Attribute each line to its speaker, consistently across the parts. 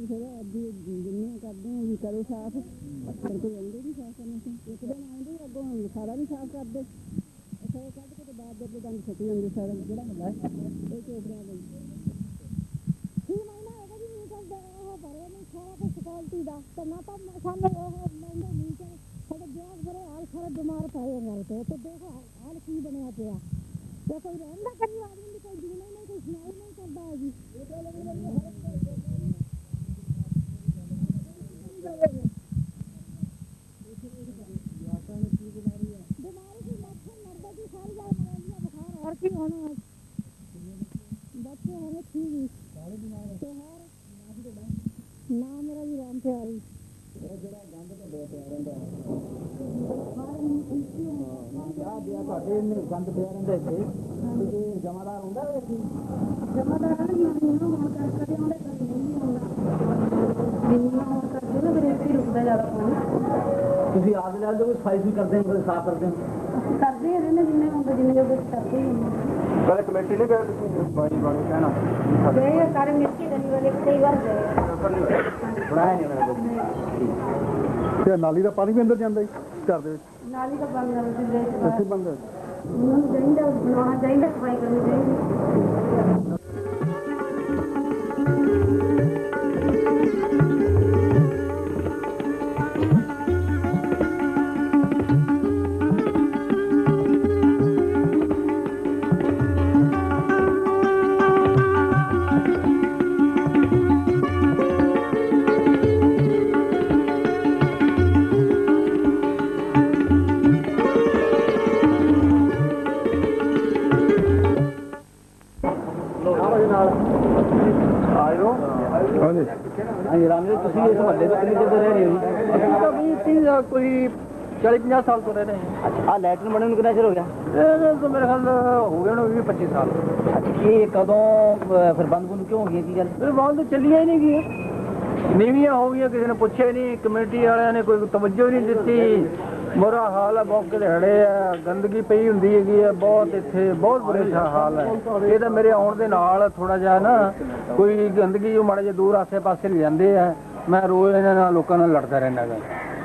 Speaker 1: ਫਿਰ ਫਿਰ ਅੱਜ ਜਿੰਨੇ ਕਰਦੇ ਆ ਵੀ ਕਰੋ ਸਾਫ਼ ਪਰ ਕੋਈ ਆਉਂਦੇ ਨਹੀਂ ਸਾਫ਼ ਕਰਨ ਨੂੰ ਇੱਕ ਦਿਨ ਆਉਂਦੇ ਅੱਗੋਂ ਸਾਰਾ ਨਹੀਂ ਸਾਫ਼ ਕਰਦੇ ਫਿਰ ਕੱਢ ਕੇ ਤੇ ਬਾਅਦ ਦੇ ਦੰਦ ਛੁੱਟ ਜਾਂਦੇ ਸਾਰਾ ਜਿਹੜਾ ਹੁੰਦਾ ਹੈ ਇਹ ਚੋਪੜਿਆਂ ਲਈ
Speaker 2: ਕੀ ਮਹੀਨਾ ਹੈਗਾ ਜੀ ਨਹੀਂ ਕਰਦੇ ਉਹ ਭਰੇ ਨਹੀਂ ਸਾਰਾ ਕੁਝ ਸਕਿਉਰਟੀ ਦਾ ਤੇ ਨਾ ਤਾਂ ਸਾਨੂੰ ਉਹ ਲੈਂਦੇ ਨਹੀਂ ਕਿ ਸਾਡੇ ਜਵਾਕ ਬਰੇ ਹਾਲ ਸਾਰੇ ਬਿਮਾਰ ਪਏ ਹੋਏ ਘਰ ਤੇ ਤੇ ਦੇਖੋ ਹਾਲ- ਹਾਲ ਕੀ ਬਣਿਆ ਪਿਆ ਤੇ ਕੋਈ ਰਹਿੰਦਾ ਕਰੀ ਆਦਮੀ ਦੀ ਕੋਈ ਜੀਣਾ ਹੀ ਨਹੀਂ ਕੋਈ ਸੁਣਾਈ ਨਹੀਂ ਕਰਦਾ ਹੈ ਜੀ ਬਿਮਾਰੀ ਦੀ ਮੱਛਰ ਮਰਦਾ ਜੀ ਸਾਰੀ ਗੱਲ ਮਰੇਲੀਆ ਬੁਖਾਰ ਹੋਰ ਕੀ ਹੋਣਾ ਹੈ ਬੱਚੇ ਹੋਣੇ ਠੀਕ ਹੀ ਤੇ ਹੋਰ ਨਾਮ ਮੇਰਾ ਜੀ ਰਾਮ ਪਿਆਰੀ
Speaker 3: ਆ ਦਿਆ ਤੁਹਾਡੇ ਇਹਨੇ ਗੰਦ ਪਿਆ ਰਹਿੰਦਾ ਇੱਥੇ ਤੇ ਇਹ ਜਮਾਦਾਰ ਹੁੰਦਾ ਇੱਥੇ
Speaker 2: ਜਮਾਦਾਰ ਨਹੀਂ ਆਉਂਦੇ ਨਾ ਹੁਣ ਕਰ ਕਦੇ ਆਉਂਦੇ ਕਦੇ ਨਹੀਂ ਆਉਂਦਾ ਜਿੰਨਾ ਹੁਣ ਕਰਦੇ ਨਾ ਫਿਰ ਪਾਣੀ
Speaker 3: ਤੁਸੀਂ ਆਪ ਲੈ ਲਓ ਸਫ਼ਾਈ ਵੀ ਕਰਦੇ ਹੋ ਸਾਫ਼ ਕਰਦੇ ਹੋ?
Speaker 2: ਅਸੀਂ ਕਰਦੇ ਹਾਂ ਰਹਿੰਦੇ ਜਿੰਨੇ ਹੁੰਦੇ ਜਿੰਨੇ ਜੋਗੇ ਕਰਦੇ ਹੀ
Speaker 4: ਕਦੇ ਕਮੇਟੀ ਨਹੀਂ ਗਏ ਤੁਸੀਂ ਬਾਈ ਬਾਣੀ ਕਹਿਣਾ।
Speaker 2: ਗਏ ਸਾਰੇ ਮਿਲ ਕੇ ਗਲੀ ਵਾਲੇ ਕਈ ਵਾਰ ਗਏ।
Speaker 3: ਬਣਾਇਆ ਨਹੀਂ ਉਹਨਾਂ ਨੇ
Speaker 4: ਤੇ ਨਾਲੀ ਦਾ ਪਾਣੀ ਵੀ ਅੰਦਰ ਜਾਂਦਾ ਜੀ ਘਰ ਦੇ ਵਿੱਚ?
Speaker 2: ਨਾਲੀ ਦਾ ਬੰਦ ਕਰ ਦਿੱਤੇ
Speaker 4: ਇੱਥੇ ਬੰਦ ਹੈ
Speaker 2: ਉਹਨਾਂ ਨੂੰ ਚਾਹੀਦਾ ਬਣਾਉਣਾ ਚਾਹੀਦਾ ਸਫ਼ਾਈ ਕਰਨੀ ਚਾਹੀਦੀ।
Speaker 4: 40 50 ਸਾਲ ਤੋਂ ਰਹਿ ਰਹੇ ਹਾਂ।
Speaker 3: ਅੱਛਾ ਆ ਲੈਟਰ ਬਣੇ ਨੂੰ ਕਿੰਨਾ ਚਿਰ ਹੋ ਗਿਆ?
Speaker 4: ਇਹ ਤਾਂ ਮੇਰੇ ਖਿਆਲ ਹੋ ਗਏ ਹੋਣੇ 20 25 ਸਾਲ।
Speaker 3: ਅੱਛਾ ਇਹ ਕਦੋਂ ਅਹ, ਫਿਰ ਬੰਦ ਬੰਦ ਕਿਉਂ ਹੋ ਗਈ ਕੀ ਗੱਲ?
Speaker 4: ਇਹ ਬੰਦ ਚੱਲੀਆਂ ਹੀ ਨਹੀਂ ਗਈਆਂ। ਨੀਵੀਆਂ ਹੋ ਗਈਆਂ ਕਿਸੇ ਨੇ ਪੁੱਛਿਆ ਹੀ ਨਹੀਂ ਕਮੇਟੀ ਵਾਲਿਆਂ ਨੇ ਕੋਈ ਤਵੱਜੋ ਹੀ ਨਹੀਂ ਦਿੱਤੀ। ਬੁਰਾ ਹਾਲ ਹੈ ਬਹੁਤ ਦਿਹਾੜੇ ਆ ਗੰਦਗੀ ਪਈ ਹੁੰਦੀ ਹੈਗੀ ਹੈ ਬਹੁਤ ਇੱਥੇ ਬਹੁਤ ਬੁਰੇ ਸਾ ਹਾਲ ਹੈ ਇਹ ਤਾਂ ਮੇਰੇ ਆਉਣ ਦੇ ਨਾਲ ਥੋੜਾ ਜਿਹਾ ਨਾ ਕੋਈ ਗੰਦਗੀ ਉਹ ਮਾੜੇ ਜਿਹਾ ਦੂਰ ਆਸੇ-ਪਾਸੇ ਲੈ ਜਾਂਦੇ ਆ। ਮੈਂ ਰੋਜ਼ ਇਹਨਾਂ ਨਾਲ ਲੋਕਾਂ ਨਾਲ ਲੜਦਾ ਰਹਿੰਦਾ ਗਾ।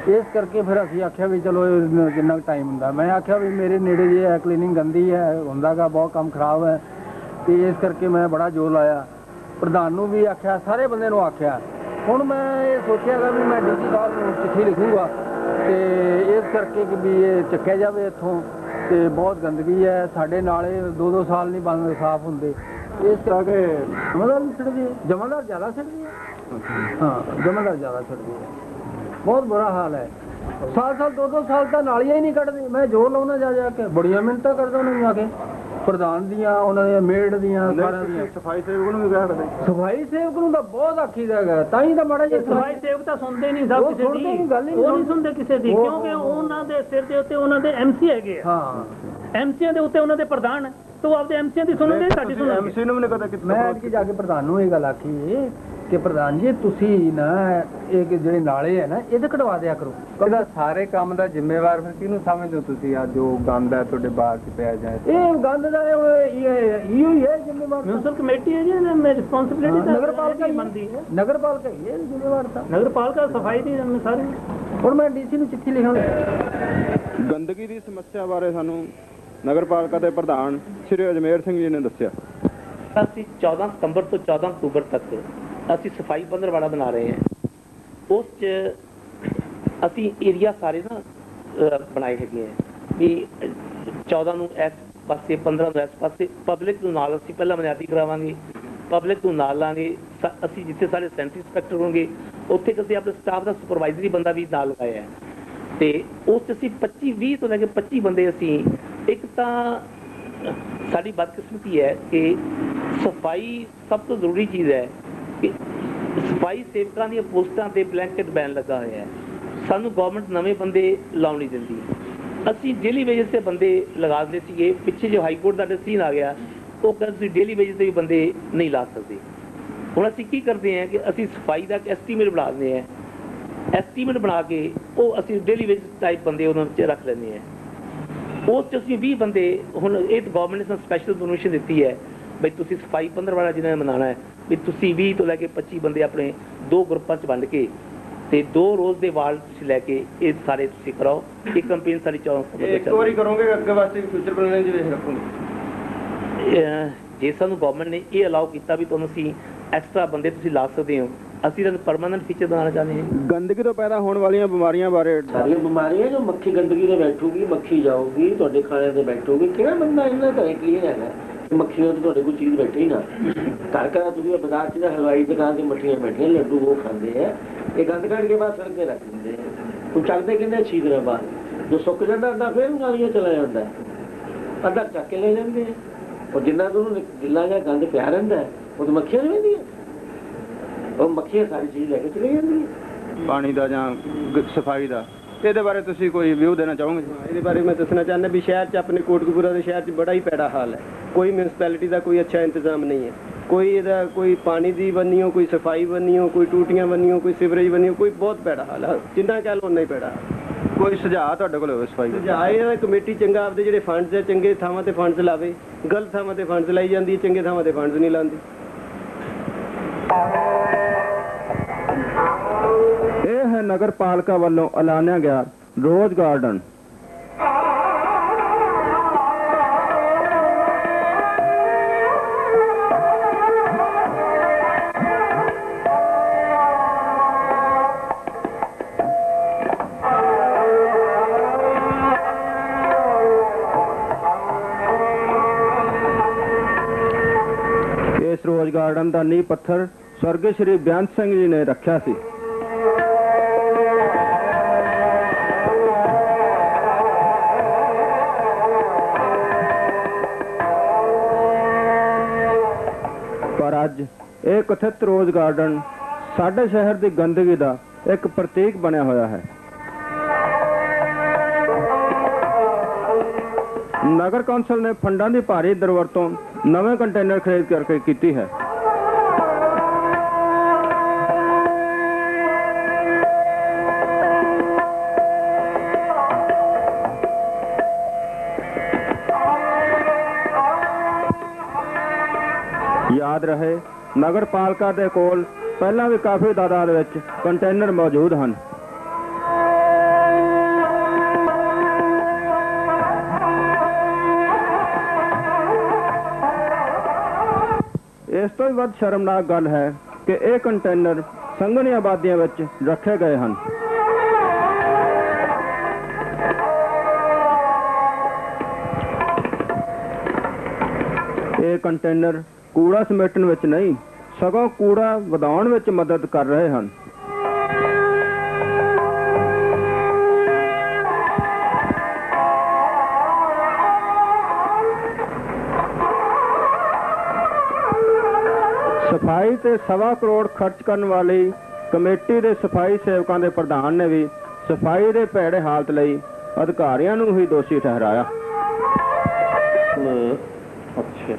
Speaker 4: ਇਸ ਕਰਕੇ ਫਿਰ ਅਸੀਂ ਆਖਿਆ ਵੀ ਚਲੋ ਇਹ ਜਿੰਨਾ ਟਾਈਮ ਹੁੰਦਾ। ਮੈਂ ਆਖਿਆ ਵੀ ਮੇਰੇ ਨੇੜੇ ਜੇ ਹੈ ਕਲੀਨਿੰਗ ਗੰਦੀ ਹੈ ਹੁੰਦਾਗਾ ਬਹੁਤ ਕੰਮ ਖਰਾਬ ਹੈ। ਤੇ ਇਸ ਕਰਕੇ ਮੈਂ ਬੜਾ ਜ਼ੋਰ ਲਾਇਆ। ਪ੍ਰਧਾਨ ਨੂੰ ਵੀ ਆਖਿਆ ਸਾਰੇ ਬੰਦੇ ਨੂੰ ਆਖਿਆ। ਹੁਣ ਮੈਂ ਇਹ ਸੋਚਿਆਗਾ ਵੀ ਮੈਂ ਡੀਜੀ ਸਾਹਿਬ ਨੂੰ ਚਿੱਠੀ ਲਿਖੂੰਗਾ। ਤੇ ਇਸ ਕਰਕੇ ਕਿ ਵੀ ਇਹ ਚੱਕਿਆ ਜਾਵੇ ਇੱਥੋਂ। ਤੇ ਬਹੁਤ ਗੰਦਗੀ ਹੈ। ਸਾਡੇ ਨਾਲੇ ਦੋ ਦੋ ਸਾਲ ਨਹੀਂ ਬੰਦ ਸਾਫ਼ ਹੁੰਦੇ। ਇਸ ਕਰਕੇ ਜਮਾਦਾਰ ਹੈ ਜਮਾਦਾਰ ਜ਼ਿਆਦਾ ਛੱਡਦੀ ਹੈ ਹਾਂ ਜਮਾਦਾਰ ਜ਼ਿਆਦਾ ਛੱਡਦੀ ਹੈ ਬਹੁਤ ਬੁਰਾ ਹਾਲ ਹੈ। ਸਾਲ ਸਾਲ ਦੋ ਦੋ ਸਾਲ ਤਾਂ ਨਾਲੀਆਂ ਹੀ ਨਹੀਂ ਕੱਢਦੇ। ਮੈਂ ਜ਼ੋਰ ਲਾਉਣਾ ਜਾ ਜਾ ਕੇ ਬੜੀਆਂ ਮਿੰਟਾਂ ਕਰਦਾ ਉਹਨਾਂ ਨੂੰ ਆ ਕੇ। ਪ੍ਰਧਾਨ ਦੀਆਂ ਉਹਨਾਂ ਦੀਆਂ ਮੇਡ ਦੀਆਂ ਸਾਰਿਆਂ ਦੀਆਂ।
Speaker 5: ਸਫ਼ਾਈ ਸੇਵਕ ਨੂੰ ਵੀ ਕਹਿ ਸਕਦੇ
Speaker 4: ਸਫ਼ਾਈ ਸੇਵਕ ਨੂੰ ਤਾਂ ਬਹੁਤ ਆਖੀਦਾ ਹੈਗਾ। ਤਾਂ ਹੀ ਤਾਂ ਮਾੜਾ ਜਿਹਾ
Speaker 6: ਸਫ਼ਾਈ ਸੇਵਕ ਤਾਂ ਸੁਣਦੇ ਨਹੀਂ ਸਭ
Speaker 4: ਉਹ
Speaker 6: ਕਿਸੇ
Speaker 4: ਸੁਣਦੇ
Speaker 6: ਦੀ
Speaker 4: ਨਹੀਂ, ਗੱਲ ਹੀ
Speaker 6: ਉਹ ਨਹੀਂ
Speaker 4: ਸੁਣਦੇ।
Speaker 6: ਸੁਣਦੇ ਕਿਸੇ ਦੀ। ਕਿਉਂਕਿ ਉਹਨਾਂ ਦੇ ਸਿਰ ਦੇ ਉੱਤੇ ਉਹਨਾਂ ਦੇ ਐਮਸੀ ਹੈਗੇ ਆ।
Speaker 4: ਹਾਂ।
Speaker 6: ਐਮਸੀਆਂ ਦੇ ਉੱਤੇ ਉਹਨਾਂ ਦੇ ਪ੍ਰਧਾਨ ਹੈ ਤੇ ਆਪਦੇ ਐਮਸੀਆਂ ਦੀ ਸੁਣੋਗੇ ਸਾਡੀ ਸੁਣੋਗੇ?
Speaker 5: ਐਮਸੀ ਨੂੰ ਵੀ ਨਹੀਂ ਕਦੇ ਕਿਤੇ
Speaker 4: ਮੈਂ ਕਿ ਜਾ ਕੇ ਪ੍ਰਧਾਨ ਨੂੰ ਇਹ ਗੱਲ ਆਖੀ। ਕਿ ਪ੍ਰਧਾਨ ਜੀ ਤੁਸੀਂ ਨਾ ਇਹ ਕਿ ਜਿਹੜੇ ਨਾਲੇ ਹੈ ਨਾ ਇਹਦੇ ਕਢਵਾ ਦਿਆ ਕਰੋ।
Speaker 5: ਇਹਦਾ ਸਾਰੇ ਕੰਮ ਦਾ ਜ਼ਿੰਮੇਵਾਰ ਫਿਰ ਕਿਹਨੂੰ ਸਮਝਦੇ ਹੋ ਤੁਸੀਂ? ਆ ਜੋ ਗੰਦ ਹੈ ਤੁਹਾਡੇ ਬਾਹਰ ਚ ਪਿਆ ਜਾਏ
Speaker 4: ਇਹ ਗੰਦ ਦਾ ਇਹ ਇਹ ਇਹੋ ਹੀ ਹੈ ਜ਼ਿੰਮੇਵਾਰ
Speaker 6: ਮਿਊਨਿਸਪਲ ਕਮੇਟੀ ਹੈ ਜੀ ਮੈਂ ਰਿਸਪੌਂਸਿਬਿਲਿਟੀ ਤਾਂ
Speaker 4: ਨਗਰਪਾਲਿਕਾ
Speaker 6: ਇਹਦੀ ਬਣਦੀ ਹੈ।
Speaker 4: ਨਗਰਪਾਲਿਕਾ ਹੀ ਹੈ ਜ਼ਿੰਮੇਵਾਰ ਤਾਂ।
Speaker 6: ਨਗਰਪਾਲਿਕਾ ਸਫ਼ਾਈ ਦੀ ਜ਼ਿੰਮੇਵਾਰੀ
Speaker 4: ਹੁਣ ਮੈਂ ਡੀਸੀ ਨੂੰ ਚਿੱਠੀ ਲਿਖਾਂ
Speaker 5: ਗੰਦਗੀ ਦੀ ਸਮੱਸਿਆ ਬਾਰੇ ਸਾਨੂੰ ਨਗਰਪਾਲਿਕਾ ਦੇ ਪ੍ਰਧਾਨ ਸ਼੍ਰੀ ਅਜਮੇਰ ਸਿੰਘ ਜੀ ਨੇ ਦੱਸਿਆ।
Speaker 7: ਅਸੀਂ 14 ਸਤੰਬਰ ਤੋਂ 14 ਅਕਤੂਬਰ ਤੱਕ ਅਸੀਂ ਸਫ਼ਾਈ ਪੰਦਰਵਾੜਾ ਬਣਾ ਰਹੇ ਹਾਂ। ਉਸ 'ਚ ਅਸੀਂ ਏਰੀਆ ਸਾਰੇ ਨਾ ਬਣਾਏ ਹੈਗੇ ਆ। ਵੀ ਅਹ, 14 ਨੂੰ ਇਸ ਪਾਸੇ 15 ਨੂੰ ਇਸ ਪਾਸੇ ਪਬਲਿਕ ਨੂੰ ਨਾਲ ਅਸੀਂ ਪਹਿਲਾਂ ਮਨਿਆਦੀ ਕਰਾਵਾਂਗੇ। ਪਬਲਿਕ ਨੂੰ ਨਾਲ ਲਾਂਗੇ। ਸ- ਅਸੀਂ ਜਿੱਥੇ ਸਾਡੇ ਸੈਂਟਰੀ ਇੰਸਪੈਕਟਰ ਹੋਣਗੇ ਉੱਥੇ ਕਿ ਅਸੀਂ ਆਪਣੇ ਸਟਾਫ ਦਾ ਸੁਪਰਵਾਈਜ਼ਰੀ ਬੰਦਾ ਵੀ ਨਾਲ ਲਗਾਇਆ ਹੈ। ਤੇ ਉਸ 'ਚ ਅਸੀਂ 25 20 ਤੋਂ ਲੈ ਕੇ 25 ਬੰਦੇ ਅਸੀਂ ਇੱਕ ਤਾਂ ਸਾਡੀ ਬਦਕਿਸਮਤੀ ਹੈ ਕਿ ਸਫ਼ਾਈ ਸਭ ਤੋਂ ਜ਼ਰੂਰੀ ਚੀਜ਼ ਹੈ ਸਫ਼ਾਈ ਸੇਵਕਾਂ ਦੀਆਂ ਪੋਸਟਾਂ ਤੇ ਬਲੈਂਕਟ ਬੈਨ ਲੱਗਾ ਹੋਇਆ ਹੈ। ਸਾਨੂੰ ਗਵਰਨਮੈਂਟ ਨਵੇਂ ਬੰਦੇ ਲਾਉਣ ਨਹੀਂ ਦਿੰਦੀ ਅਸੀਂ ਡੇਲੀ ਵੇਜਸ ਤੇ ਬੰਦੇ ਲਗਾ ਦਿੰਦੇ ਸੀਗੇ। ਪਿੱਛੇ ਜੋ ਹਾਈ ਕੋਰਟ ਦਾ ਡਿਸੀਜਨ ਆ ਗਿਆ, ਉਹ ਕਹਿੰਦੇ ਤੁਸੀਂ ਡੇਲੀ ਵੇਜਸ ਤੇ ਵੀ ਬੰਦੇ ਨਹੀਂ ਲਾ ਸਕਦੇ। ਹੁਣ ਅਸੀਂ ਕੀ ਕਰਦੇ ਹਾਂ ਕਿ ਅਸੀਂ ਸਫ਼ਾਈ ਦਾ ਐਸਟੀਮੇਟ ਬਣਾ ਦਿੰਦੇ ਹਾਂ। ਐਸਟੀਮੇਟ ਬਣਾ ਕੇ ਉਹ ਅਸੀਂ ਡੇਲੀ ਵੇਜਸ ਟਾਈਪ ਬੰਦੇ ਉਹਨਾਂ ਵਿੱਚ ਰੱਖ ਲੈਂਦੇ ਹਾਂ। ਉਸ 'ਚ ਅਸੀਂ 20 ਬੰਦੇ, ਹੁਣ ਇਹ ਗਵਰਨਮੈਂਟ ਨੇ ਸਪੈਸ਼ਲ ਪਰਮਿਸ਼ਨ ਦਿੱਤੀ ਹੈ, ਬਈ ਤੁਸੀਂ ਸਫ਼ਾਈ ਪੰਦਰਵਾੜਾ ਜਿਹਨਾਂ ਨੇ ਮਨਾਉਣਾ ਹੈ ਵੀ ਤੁਸੀਂ 20 ਤੋਂ ਲੈ ਕੇ 25 ਬੰਦੇ ਆਪਣੇ ਦੋ ਗਰੁੱਪਾਂ 'ਚ ਵੰਡ ਕੇ ਤੇ ਦੋ ਰੋਜ਼ ਦੇ ਵਾਲ ਤੁਸੀਂ ਲੈ ਕੇ ਇਹ ਸਾਰੇ ਤੁਸੀਂ ਕਰਾਓ। ਇਹ ਕੰਪੇਨ ਸਾਡੀ 14 ਸਤੰਬਰ
Speaker 3: ਇੱਕ
Speaker 7: ਤੋਂ
Speaker 3: ਵਾਰੀ
Speaker 7: ਚੱਲ
Speaker 3: ਕਰੋਗੇ ਅੱਗੇ ਵਾਸਤੇ ਫਿਊਚਰ ਪਲਾਨ ਜੀ ਵੇਖ ਰੱਖੋਗੇ?
Speaker 7: ਰਹੀ ਹੈ ਜੇ ਸਾਨੂੰ ਗਵਰਨਮੈਂਟ ਨੇ ਇਹ ਅਲਾਉ ਕੀਤਾ ਵੀ ਤੁਹਾਨੂੰ ਅਸੀਂ ਐਕਸਟਰਾ ਬੰਦੇ ਤੁਸੀਂ ਲਾ ਸਕਦੇ ਹੋ ਅਸੀਂ ਤੁਹਾਨੂੰ ਪਰਮਾਨੈਂਟ ਫੀਚਰ ਬਣਾਉਣਾ ਚਾਹੁੰਦੇ ਹਾਂ।
Speaker 3: ਗੰਦਗੀ ਤੋਂ ਪੈਦਾ ਹੋਣ ਵਾਲੀਆਂ ਬਿਮਾਰੀਆਂ ਬਾਰੇ
Speaker 8: ਸਾਰੀਆਂ ਬਿਮਾਰੀਆਂ ਜੋ ਮੱਖੀ ਗੰਦਗੀ ਤੇ ਬੈਠੂਗੀ ਮੱਖੀ ਜਾਊਗੀ ਤੁਹਾਡੇ ਖਾਣੇ ਤੇ ਬੈਠੂਗੀ ਕਿਹੜਾ ਬੰਦਾ ਇਹਨਾਂ ਘਰੇ ਕਲੀਨ ਹੈਗਾ? ਮੱਖੀਆਂ ਤੇ ਤੁਹਾਡੇ ਕੋਈ ਚੀਜ਼ ਬੈਠੇ ਨਾ। ਘਰ ਘਰ ਤੁਸੀਂ ਬਾਜ਼ਾਰ 'ਚ ਨਾ ਹਲਵਾਈ ਦੁਕਾਨ ਤੇ ਮੱਖੀਆਂ ਬੈਠੀਆਂ, ਲੱਡੂ ਉਹ ਖਾਂਦੇ ਆ। ਇਹ ਗੰਦ ਕੱਢ ਕੇ ਬਾਅਦ ਸੜਕ ਤੇ ਰੱਖ ਦਿੰਦੇ ਉਹ ਚੱਲਦੇ ਕਿੰਨੇ ਛੀ ਦਿਨਾਂ ਜੋ ਸੁੱਕ ਜਾਂਦਾ ਅੱਧਾ ਫੇਰ ਨਾਲੀਆਂ ਚਲਾ ਜਾਂਦਾ। ਅੱਧਾ ਚੱਕ ਕੇ ਲੈ ਜਾਂਦੇ ਆ। ਉਹ ਜਿੰਨਾ ਤੋਂ ਗਿੱਲਾ ਜਾਂ ਗੰਦ ਪਿਆ ਰਹਿੰਦਾ, ਉਹ ਤਾਂ ਮੱਖੀਆਂ ਨਹੀਂ ਰਹਿੰਦੀਆਂ ਉਹ ਮੱਖੀਆਂ ਸਾਰੀ ਚੀਜ਼ ਲੈ ਕੇ ਚਲੇ ਜਾਂਦੀਆਂ
Speaker 3: ਪਾਣੀ ਦਾ ਜਾਂ ਸਫ਼ਾਈ ਦਾ। ਇਹਦੇ ਬਾਰੇ ਤੁਸੀਂ ਕੋਈ ਵਿਊ ਦੇਣਾ ਚਾਹੋਗੇ?
Speaker 9: ਇਹਦੇ ਬਾਰੇ ਮੈਂ ਦੱਸਣਾ ਚਾਹੁੰਦਾ ਵੀ ਸ਼ਹਿਰ 'ਚ ਆਪਣੇ ਕੋਟਕਪੂਰਾ ਦੇ ਸ਼ਹਿਰ 'ਚ ਬੜਾ ਹੀ ਪੈੜਾ ਹਾਲ ਹੈ। ਕੋਈ ਮਿਊਨਿਸਪੈਲਿਟੀ ਦਾ ਕੋਈ ਅੱਛਾ ਇੰਤਜ਼ਾਮ ਨਹੀਂ ਹੈ। ਕੋਈ ਇਹਦਾ ਕੋਈ ਪਾਣੀ ਦੀ ਬੰਨੀਓ ਕੋਈ ਸਫ਼ਾਈ ਬੰਨੀਓ ਕੋਈ ਟੂਟੀਆਂ ਬੰਨੀਓ ਕੋਈ ਸਿਵਰੇਜ ਬੰਨੀਓ ਕੋਈ ਬਹੁਤ ਪੈੜਾ ਹਾਲ ਹੈ। ਜਿੰਨਾ ਕਹਿ ਲਓ ਉਨਾ ਹੀ ਪੈੜਾ
Speaker 3: ਕੋਈ ਸੁਝਾਅ ਤੁਹਾਡੇ ਕੋਲ ਹੋਵੇ ਸਫ਼ਾਈ ਦਾ
Speaker 9: ਜਾਏ ਇਹ ਕਮੇਟੀ ਚੰਗਾ ਆਪਦੇ ਜਿਹੜੇ ਫੰਡਸ ਹੈ ਚੰਗੇ ਥਾਵਾਂ ਤੇ ਫੰਡਸ ਲਾਵੇ। ਗਲਤ ਥਾਵਾਂ ਤੇ ਫੰਡਸ ਲਾਈ ਜਾਂਦੀ ਹੈ ਚੰਗੇ ਥਾਵਾਂ ਤੇ ਫੰਡਸ ਨਹੀਂ ਲਾਉਂਦੀ।
Speaker 3: ਇਹ ਹੈ ਨਗਰ ਪਾਲਿਕਾ ਵੱਲੋਂ ਐਲਾਨਿਆ ਗਿਆ ਰੋਜ਼ ਗਾਰਡਨ। ਇਸ ਰੋਜ਼ ਗਾਰਡਨ ਦਾ ਨੀਂਹ ਪੱਥਰ ਸਵਰਗ ਸ਼੍ਰੀ ਬੇਅੰਤ ਸਿੰਘ ਜੀ ਨੇ ਰੱਖਿਆ ਸੀ। ਕਥਿਤ ਰੋਜ਼ ਗਾਰਡਨ ਸਾਡੇ ਸ਼ਹਿਰ ਦੀ ਗੰਦਗੀ ਦਾ ਇੱਕ ਪ੍ਰਤੀਕ ਬਣਿਆ ਹੋਇਆ ਹੈ। ਨਗਰ ਕੌਂਸਲ ਨੇ ਫੰਡਾਂ ਦੀ ਭਾਰੀ ਦਰਵਰਤੋਂ ਨਵੇਂ ਕੰਟੇਨਰ ਖਰੀਦ ਕਰਕੇ ਕੀਤੀ ਹੈ। ਯਾਦ ਰਹੇ ਨਗਰ ਪਾਲਿਕਾ ਦੇ ਕੋਲ ਪਹਿਲਾਂ ਵੀ ਕਾਫੀ ਤਾਦਾਦ ਵਿੱਚ ਕੰਟੇਨਰ ਮੌਜੂਦ ਹਨ। ਇਸ ਤੋਂ ਵੀ ਵੱਧ ਸ਼ਰਮਨਾਕ ਗੱਲ ਹੈ ਕਿ ਇਹ ਕੰਟੇਨਰ ਸੰਘਣੀ ਆਬਾਦੀਆਂ ਵਿੱਚ ਰੱਖੇ ਗਏ ਹਨ। ਇਹ ਕੰਟੇਨਰ ਕੂੜਾ ਸਮੇਟਣ ਵਿੱਚ ਨਹੀਂ ਸਗੋਂ ਕੂੜਾ ਵਧਾਉਣ ਵਿੱਚ ਮਦਦ ਕਰ ਰਹੇ ਹਨ। ਸਫ਼ਾਈ ਤੇ ਸਵਾ ਕਰੋੜ ਖਰਚ ਕਰਨ ਵਾਲੀ ਕਮੇਟੀ ਦੇ ਸਫ਼ਾਈ ਸੇਵਕਾਂ ਦੇ ਪ੍ਰਧਾਨ ਨੇ ਵੀ ਸਫ਼ਾਈ ਦੇ ਭੈੜੇ ਹਾਲਤ ਲਈ ਅਧਿਕਾਰੀਆਂ ਨੂੰ ਹੀ ਦੋਸ਼ੀ ਠਹਿਰਾਇਆ।
Speaker 8: ਅੱਛਾ।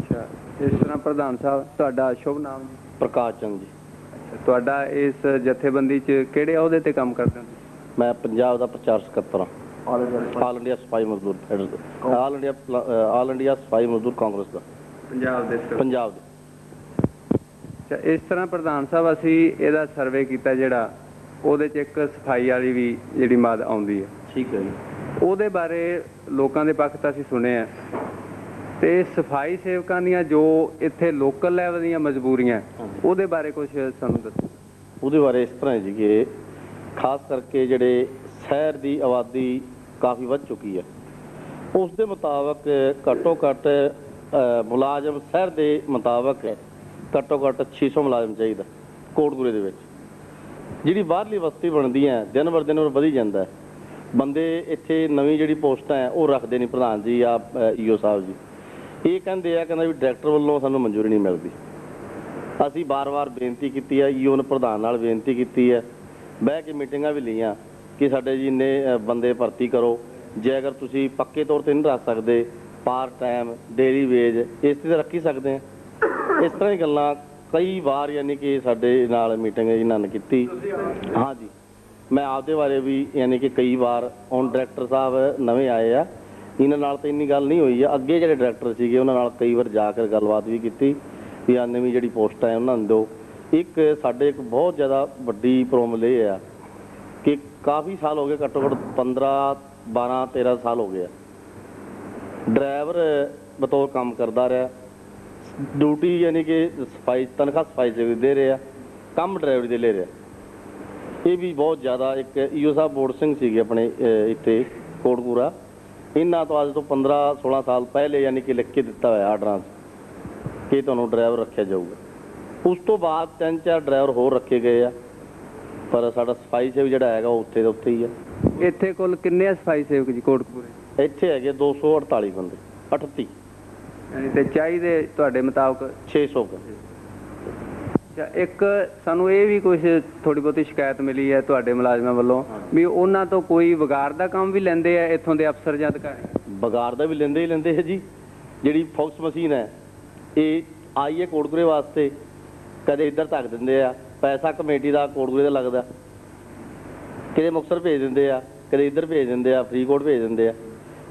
Speaker 3: ਅੱਛਾ ਇਸ ਤਰ੍ਹਾਂ ਪ੍ਰਧਾਨ ਸਾਹਿਬ ਤੁਹਾਡਾ ਸ਼ੁਭ ਨਾਮ ਜੀ?
Speaker 8: ਪ੍ਰਕਾਸ਼ ਚੰਦ ਜੀ।
Speaker 3: ਤੁਹਾਡਾ ਇਸ ਜਥੇਬੰਦੀ 'ਚ ਕਿਹੜੇ ਅਹੁਦੇ ਤੇ ਕੰਮ ਕਰਦੇ ਹੋ
Speaker 8: ਮੈਂ ਪੰਜਾਬ ਦਾ ਪ੍ਰਚਾਰ ਸਕੱਤਰ ਹਾਂ। ਆਲ ਇੰਡੀਆ ਸਫ਼ਾਈ ਮਜ਼ਦੂਰ ਫੈਡਰਲ ਆਲ ਇੰਡੀਆ ਪਲ- ਅ, ਆਲ ਇੰਡੀਆ ਸਫ਼ਾਈ ਮਜ਼ਦੂਰ ਕਾਂਗਰਸ ਦਾ।
Speaker 3: ਪੰਜਾਬ ਦੇ
Speaker 8: ਪੰਜਾਬ ਦੇ।
Speaker 3: ਅੱਛਾ ਇਸ ਤਰ੍ਹਾਂ ਪ੍ਰਧਾਨ ਸਾਹਿਬ ਅਸੀਂ ਇਹਦਾ ਸਰਵੇ ਕੀਤਾ ਜਿਹੜਾ ਉਹਦੇ 'ਚ ਇੱਕ ਸਫ਼ਾਈ ਵਾਲੀ ਵੀ ਜਿਹੜੀ ਮਾਦ ਆਉਂਦੀ ਹੈ।
Speaker 8: ਠੀਕ ਹੈ ਜੀ।
Speaker 3: ਉਹਦੇ ਬਾਰੇ ਲੋਕਾਂ ਦੇ ਪੱਖ ਤਾਂ ਅਸੀਂ ਸੁਣੇ ਆ। ਤੇ ਸਫ਼ਾਈ ਸੇਵਕਾਂ ਦੀਆਂ ਜੋ ਇੱਥੇ ਲੋਕਲ ਲੈਵਲ ਦੀਆਂ ਮਜਬੂਰੀਆਂ ਉਹਦੇ ਬਾਰੇ ਕੁਝ ਸਾਨੂੰ ਦੱਸੋ।
Speaker 8: ਉਹਦੇ ਬਾਰੇ ਇਸ ਤਰ੍ਹਾਂ ਹੈ ਜੀ ਕਿ ਖਾਸ ਕਰਕੇ ਜਿਹੜੇ ਸ਼ਹਿਰ ਦੀ ਆਬਾਦੀ ਕਾਫੀ ਵੱਧ ਚੁੱਕੀ ਹੈ। ਉਸ ਦੇ ਮੁਤਾਬਕ ਘੱਟੋ ਘੱਟ ਮੁਲਾਜ਼ਮ ਸ਼ਹਿਰ ਦੇ ਮੁਤਾਬਕ ਘੱਟੋ ਘੱਟ 600 ਮੁਲਾਜ਼ਮ ਚਾਹੀਦਾ ਕੋਟਪੁਰੇ ਦੇ ਵਿੱਚ। ਜਿਹੜੀ ਬਾਹਰਲੀ ਵਸਤੀ ਬਣਦੀ ਹੈ ਦਿਨ ਬਰ ਦਿਨ ਉਹ ਵਧੀ ਜਾਂਦਾ ਹੈ। ਬੰਦੇ ਇੱਥੇ ਨਵੀਂ ਜਿਹੜੀ ਪੋਸਟਾਂ ਹੈ, ਉਹ ਰੱਖਦੇ ਨਹੀਂ ਪ੍ਰਧਾਨ ਜੀ ਆ ਈਓ ਸਾਹਿਬ ਜੀ। ਇਹ ਕਹਿੰਦੇ ਆ, ਕਹਿੰਦਾ ਵੀ ਡਾਇਰੈਕਟਰ ਵੱਲੋਂ ਸਾਨੂੰ ਮਨਜ਼ੂਰੀ ਨਹੀਂ ਮਿਲਦੀ। ਅਸੀਂ ਬਾਰ-ਬਾਰ ਬੇਨਤੀ ਕੀਤੀ ਹੈ ਈਓ ਨੇ ਪ੍ਰਧਾਨ ਨਾਲ ਬੇਨਤੀ ਕੀਤੀ ਹੈ। ਬਹਿ ਕੇ ਮੀਟਿੰਗਾਂ ਵੀ ਲਈਆਂ ਕਿ ਸਾਡੇ ਜੀ ਇੰਨੇ ਬੰਦੇ ਭਰਤੀ ਕਰੋ। ਜੇ ਅਗਰ ਤੁਸੀਂ ਪੱਕੇ ਤੌਰ ਤੇ ਨਹੀਂ ਰੱਖ ਸਕਦੇ ਪਾਰਟ ਟਾਈਮ ਡੇਲੀ ਵੇਜ ਇਸ ਤੇ ਤਾਂ ਰੱਖ ਸਕਦੇ ਆ। ਇਸ ਤਰ੍ਹਾਂ ਹੀ ਗੱਲਾਂ ਕਈ ਵਾਰ ਯਾਨੀ ਕਿ ਸਾਡੇ ਨਾਲ ਮੀਟਿੰਗ ਇਹਨਾਂ ਨੇ ਕੀਤੀ। ਹਾਂਜੀ। ਮੈਂ ਆਪਦੇ ਬਾਰੇ ਵੀ ਯਾਨੀ ਕਿ ਕਈ ਵਾਰ ਹੁਣ ਡਾਇਰੈਕਟਰ ਸਾਹਿਬ ਨਵੇਂ ਆਏ ਆ, ਇਹਨਾਂ ਨਾਲ ਤਾਂ ਇੰਨੀ ਗੱਲ ਨਹੀਂ ਹੋਈ ਆ। ਅੱਗੇ ਜਿਹੜੇ ਡਾਇਰੈਕਟਰ ਸੀਗੇ, ਉਹਨਾਂ ਨਾਲ ਕਈ ਵਾਰ ਜਾ ਕੇ ਗੱਲਬਾਤ ਵੀ ਕੀਤੀ, ਵੀ ਆ ਨਵੀਂ ਜਿਹੜੀ ਪੋਸਟ ਹੈ ਉਹਨਾਂ ਨੂੰ ਦਿਓ। ਇੱਕ ਸਾਡੇ ਇੱਕ ਬਹੁਤ ਜ਼ਿਆਦਾ ਵੱਡੀ ਪ੍ਰੋਬਲਮ ਇਹ ਆ ਕਿ ਕਾਫੀ ਸਾਲ ਹੋ ਗਏ ਘੱਟੋ ਘੱਟ 15 12 13 ਸਾਲ ਹੋ ਗਏ ਆ। ਡਰਾਈਵਰ ਬਤੌਰ ਕੰਮ ਕਰਦਾ ਰਿਹਾ। ਡਿਊਟੀ ਯਾਨੀ ਕਿ ਸਫ਼ਾਈ, ਤਨਖਾਹ ਸਫ਼ਾਈ ਦੇ ਦੇ ਰਿਹਾ। ਕੰਮ ਡਰਾਈਵਰ ਦੇ ਲੈ ਰਿਹਾ। ਇਹ ਵੀ ਬਹੁਤ ਜ਼ਿਆਦਾ ਇੱਕ ਈਓ ਸਾਹਿਬ ਬੋੜ ਸਿੰਘ ਸੀਗੇ ਆਪਣੇ ਇੱਥੇ ਕੋਟਪੂਰਾ। ਇਹਨਾਂ ਤੋਂ ਅੱਜ ਤੋਂ 15 16 ਸਾਲ ਪਹਿਲੇ ਯਾਨੀ ਕਿ ਲਿਖ ਕੇ ਦਿੱਤਾ ਹੋਇਆ ਆਰਡਰਾਂ 'ਚ ਕਿ ਤੁਹਾਨੂੰ ਡਰਾਈਵਰ ਰੱਖਿਆ ਜਾਊਗਾ। ਉਸ ਤੋਂ ਬਾਅਦ ਤਿੰਨ ਚਾਰ ਡਰਾਈਵਰ ਹੋਰ ਰੱਖੇ ਗਏ ਆ। ਪਰ ਸਾਡਾ ਸਫ਼ਾਈ ਸੇਵ ਜਿਹੜਾ ਹੈਗਾ ਉਹ ਉੱਥੇ ਦੇ ਉੱਥੇ ਹੀ ਆ।
Speaker 5: ਇੱਥੇ ਕੁੱਲ ਕਿੰਨੇ ਆ ਸਫ਼ਾਈ ਸੇਵਕ ਜੀ ਕੋਟਕਪੂਰੇ
Speaker 8: ਇੱਥੇ ਹੈਗੇ 248 ਬੰਦੇ 38
Speaker 5: ਯਾਨੀ ਤੇ ਚਾਹੀਦੇ ਤੁਹਾਡੇ ਮੁਤਾਬਕ?
Speaker 8: 600 ਕੁ।
Speaker 5: ਇੱਕ ਸਾਨੂੰ ਇਹ ਵੀ ਕੁਝ ਥੋੜੀ ਬਹੁਤੀ ਸ਼ਿਕਾਇਤ ਮਿਲੀ ਹੈ ਤੁਹਾਡੇ ਮੁਲਾਜ਼ਮਾਂ ਵੱਲੋਂ ਵੀ ਉਹਨਾਂ ਤੋਂ ਕੋਈ ਵਿਗਾੜ ਦਾ ਕੰਮ ਵੀ ਲੈਂਦੇ ਆ ਇੱਥੋਂ ਦੇ ਅਫਸਰ ਜਾਂ ਅਧਿਕਾਰੀ?
Speaker 8: ਬਗਾਰ ਦਾ ਵੀ ਲੈਂਦੇ ਹੀ ਲੈਂਦੇ ਹੈ ਜੀ। ਜਿਹੜੀ ਫੌਕਸ ਮਸ਼ੀਨ ਹੈ ਇਹ ਆਈ ਹੈ ਕੋਟਕੁਰੇ ਵਾਸਤੇ ਕਦੇ ਇੱਧਰ ਧੱਕ ਦਿੰਦੇ ਆ ਪੈਸਾ ਕਮੇਟੀ ਦਾ ਕੋਟਕੁਰੇ ਦਾ ਲੱਗਦਾ। ਕਿਤੇ ਮੁਕਤਸਰ ਭੇਜ ਦਿੰਦੇ ਆ ਕਦੇ ਇੱਧਰ ਭੇਜ ਦਿੰਦੇ ਆ ਫਰੀਦਕੋਟ ਭੇਜ ਦਿੰਦੇ ਆ।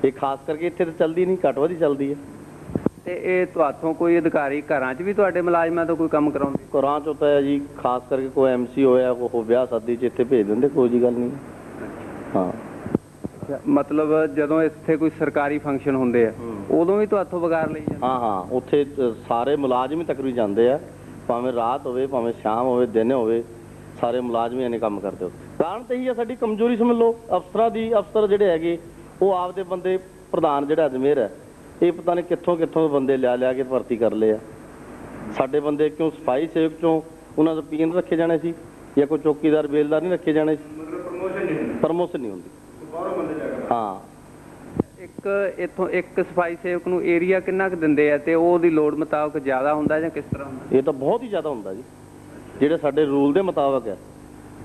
Speaker 8: ਇਹ ਖਾਸ ਕਰਕੇ ਇੱਥੇ ਤਾਂ ਚੱਲਦੀ ਨਹੀਂ ਘੱਟ ਵੱਧ ਹੀ ਚੱਲਦੀ ਹੈ।
Speaker 5: ਤੇ ਇਹ ਤੁਹਾਥੋਂ ਕੋਈ ਅਧਿਕਾਰੀ ਘਰਾਂ 'ਚ ਵੀ ਤੁਹਾਡੇ ਮੁਲਾਜ਼ਮਾਂ ਤੋਂ ਕੋਈ ਕੰਮ ਕਰਾਉਂਦੇ?
Speaker 8: ਕੁਰਾਂ ਚ ਤਾਂ ਹੈ ਜੀ ਖਾਸ ਕਰਕੇ ਕੋਈ ਐਮਸੀ ਹੋਇਆ ਕੋਈ ਵਿਆਹ ਸ਼ਾਦੀ ਚ ਇੱਥੇ ਭੇਜ ਦਿੰਦੇ ਕੋਈ ਜੀ ਗੱਲ ਨਹੀਂ। ਹਾਂ।
Speaker 5: ਮਤਲਬ ਜਦੋਂ ਇੱਥੇ ਕੋਈ ਸਰਕਾਰੀ ਫੰਕਸ਼ਨ ਹੁੰਦੇ ਆ ਉਦੋਂ ਵੀ ਤੁਹਾਥੋਂ ਵਿਗਾੜ ਲਈ ਜਾਂਦੇ?
Speaker 8: ਹਾਂ ਹਾਂ। ਉੱਥੇ ਸਾਰੇ ਮੁਲਾਜ਼ਮ ਹੀ ਤੱਕ ਵੀ ਜਾਂਦੇ ਆ। ਭਾਵੇਂ ਰਾਤ ਹੋਵੇ ਭਾਵੇਂ ਸ਼ਾਮ ਹੋਵੇ ਦਿਨ ਹੋਵੇ ਸਾਰੇ ਮੁਲਾਜ਼ਮ ਹੀ ਇਹਨੇ ਕੰਮ ਕਰਦੇ ਹੋ ਕਾਰਨ ਤਾਂ ਇਹੀ ਆ ਸਾਡੀ ਕਮਜ਼ੋਰੀ ਸਮਝ ਲਓ ਅਫਸਰਾਂ ਦੀ ਅਫਸਰ ਜਿਹੜੇ ਹੈਗੇ ਉਹ ਆਪਦੇ ਬੰਦੇ ਪ੍ਰਧਾਨ ਜਿਹੜਾ ਅਜਮੇਰ ਹੈ ਇਹ ਪਤਾ ਨਹੀਂ ਕਿੱਥੋਂ ਕਿੱਥੋਂ ਬੰਦੇ ਲਿਆ ਲਿਆ ਕੇ ਭਰਤੀ ਕਰ ਲਏ ਆ। ਸਾਡੇ ਬੰਦੇ ਕਿਉਂ ਸਫ਼ਾਈ ਸੇਵਕ ਚੋਂ ਉਹਨਾਂ ਦਾ ਪੀਐਨ ਰੱਖੇ ਜਾਣੇ ਸੀ ਜਾਂ ਕੋਈ ਚੌਕੀਦਾਰ ਬੇਲਦਾਰ ਨਹੀਂ ਰੱਖੇ ਜਾਣੇ ਸੀ? ਮਤਲਬ ਪ੍ਰਮੋਸ਼ਨ ਨਹੀਂ ਪ੍ਰਮੋਸ਼ਨ ਨਹੀਂ ਹੁੰਦੀ। ਹਾਂ।
Speaker 5: ਇੱਕ ਇੱਥੋਂ ਇੱਕ ਸਫ਼ਾਈ ਸੇਵਕ ਨੂੰ ਏਰੀਆ ਕਿੰਨਾ ਕੁ ਦਿੰਦੇ ਆ ਤੇ ਉਹਦੀ ਲੋੜ ਮੁਤਾਬਕ ਜ਼ਿਆਦਾ ਹੁੰਦਾ ਜਾਂ ਕਿਸ ਤਰ੍ਹਾਂ ਹੁੰਦਾ?
Speaker 8: ਇਹ ਤਾਂ ਬਹੁਤ ਹੀ ਜ਼ਿਆਦਾ ਹੁੰਦਾ ਜੀ। ਜਿਹੜੇ ਸਾਡੇ ਰੂਲ ਦੇ ਮੁਤਾਬਕ ਹੈ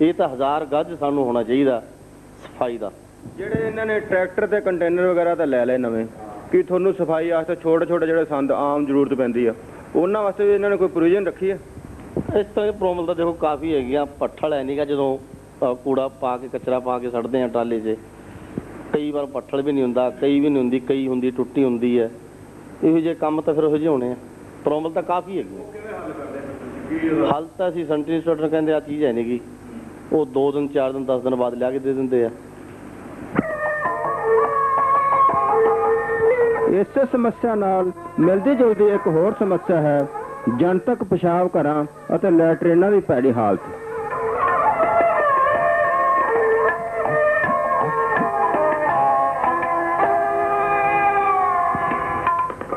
Speaker 8: ਇਹ ਤਾਂ ਹਜ਼ਾਰ ਗੱਜ ਸਾਨੂੰ ਹੋਣਾ ਚਾਹੀਦਾ ਸਫ਼ਾਈ ਦਾ।
Speaker 3: ਜਿਹੜੇ ਇਹਨਾਂ ਨੇ ਟਰੈਕਟਰ ਤੇ ਕੰਟੇਨਰ ਵਗੈਰਾ ਤਾਂ ਲੈ ਲਏ ਨਵੇਂ। ਕੀ ਤੁਹਾਨੂੰ ਸਫ਼ਾਈ ਵਾਸਤੇ ਛੋਟੇ ਛੋਟੇ ਜਿਹੜੇ ਸੰਦ ਆਮ ਜ਼ਰੂਰਤ ਪੈਂਦੀ ਆ ਉਹਨਾਂ ਵਾਸਤੇ ਵੀ ਇਹਨਾਂ ਨੇ ਕੋਈ ਪ੍ਰੋਵੀਜ਼ਨ ਰੱਖੀ ਹੈ
Speaker 8: ਇਸ ਤਰ੍ਹਾਂ ਦੀ ਪ੍ਰੋਬਲਮ ਤਾਂ ਦੇਖੋ ਕਾਫੀ ਹੈਗੀਆਂ ਪੱਠਲ ਹੈ ਨਹੀਂਗਾ ਜਦੋਂ ਅ, ਕੂੜਾ ਪਾ ਕੇ ਕਚਰਾ ਪਾ ਕੇ ਸੱਟਦੇ ਆ ਟਰਾਲੇ 'ਚ। ਕਈ ਵਾਰ ਪੱਠਲ ਵੀ ਨਹੀਂ ਹੁੰਦਾ ਕਈ ਵੀ ਨਹੀਂ ਹੁੰਦੀ ਕਈ ਹੁੰਦੀ ਟੁੱਟੀ ਹੁੰਦੀ ਹੈ। ਇਹੋ ਜਿਹੇ ਕੰਮ ਤਾਂ ਫਿਰ ਇਹੋ ਜਿਹੇ ਹੋਣੇ ਆ। ਪ੍ਰੋਬਲਮ ਤਾਂ ਕਾਫੀ ਹੈਗੀਆਂ ਹੱਲ ਤਾਂ ਅਸੀਂ ਸੈਂਟਰੀ ਇੰਸਪੈਕਟਰ ਕਹਿੰਦੇ ਆ ਚੀਜ਼ ਹੈ ਨਹੀਂਗੀ ਉਹ 2 ਦਿਨ 4 ਦਿਨ 10 ਦਿਨ ਬਾਅਦ ਲਿਆ ਕੇ ਦੇ ਦਿੰਦੇ ਆ।
Speaker 3: ਇਸੇ ਸਮੱਸਿਆ ਨਾਲ ਮਿਲਦੀ ਜੁਲਦੀ ਇੱਕ ਹੋਰ ਸਮੱਸਿਆ ਹੈ, ਜਨਤਕ ਪਿਸ਼ਾਬ ਘਰਾਂ ਅਤੇ ਲੈਟਰਿਨਾਂ ਦੀ ਭੈੜੀ ਹਾਲਤ।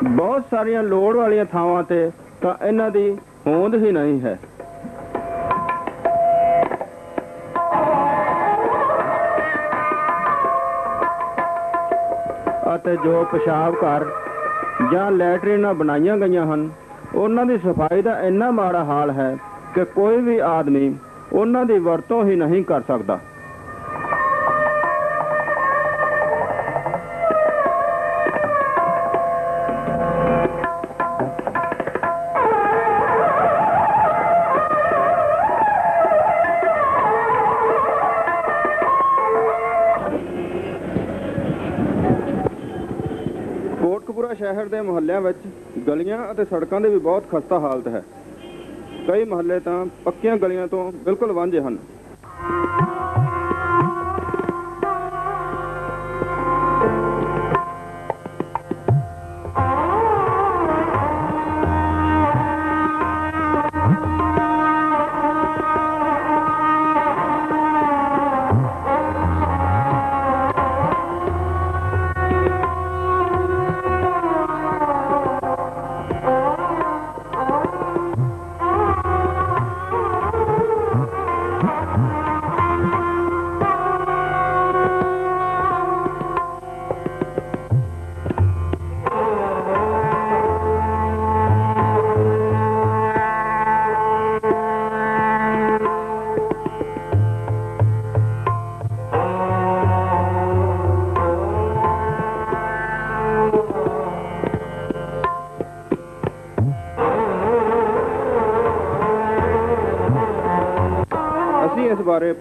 Speaker 3: ਬਹੁਤ ਸਾਰੀਆਂ ਲੋੜ ਵਾਲੀਆਂ ਥਾਵਾਂ ਤੇ ਤਾਂ ਇਹਨਾਂ ਦੀ ਹੋਂਦ ਹੀ ਨਹੀਂ ਹੈ। ਅਤੇ ਜੋ ਪਿਸ਼ਾਬ ਘਰ ਜਾਂ ਲੈਟਰੀਨਾਂ ਬਣਾਈਆਂ ਗਈਆਂ ਹਨ, ਉਹਨਾਂ ਦੀ ਸਫ਼ਾਈ ਦਾ ਇੰਨਾ ਮਾੜਾ ਹਾਲ ਹੈ ਕਿ ਕੋਈ ਵੀ ਆਦਮੀ ਉਹਨਾਂ ਦੀ ਵਰਤੋਂ ਹੀ ਨਹੀਂ ਕਰ ਸਕਦਾ। ਸ਼ਹਿਰ ਦੇ ਮੁਹੱਲਿਆਂ ਵਿੱਚ ਗਲੀਆਂ ਅਤੇ ਸੜਕਾਂ ਦੀ ਵੀ ਬਹੁਤ ਖਸਤਾ ਹਾਲਤ ਹੈ। ਕਈ ਮੁਹੱਲੇ ਤਾਂ ਪੱਕੀਆਂ ਗਲੀਆਂ ਤੋਂ ਬਿਲਕੁਲ ਵਾਂਝੇ ਹਨ।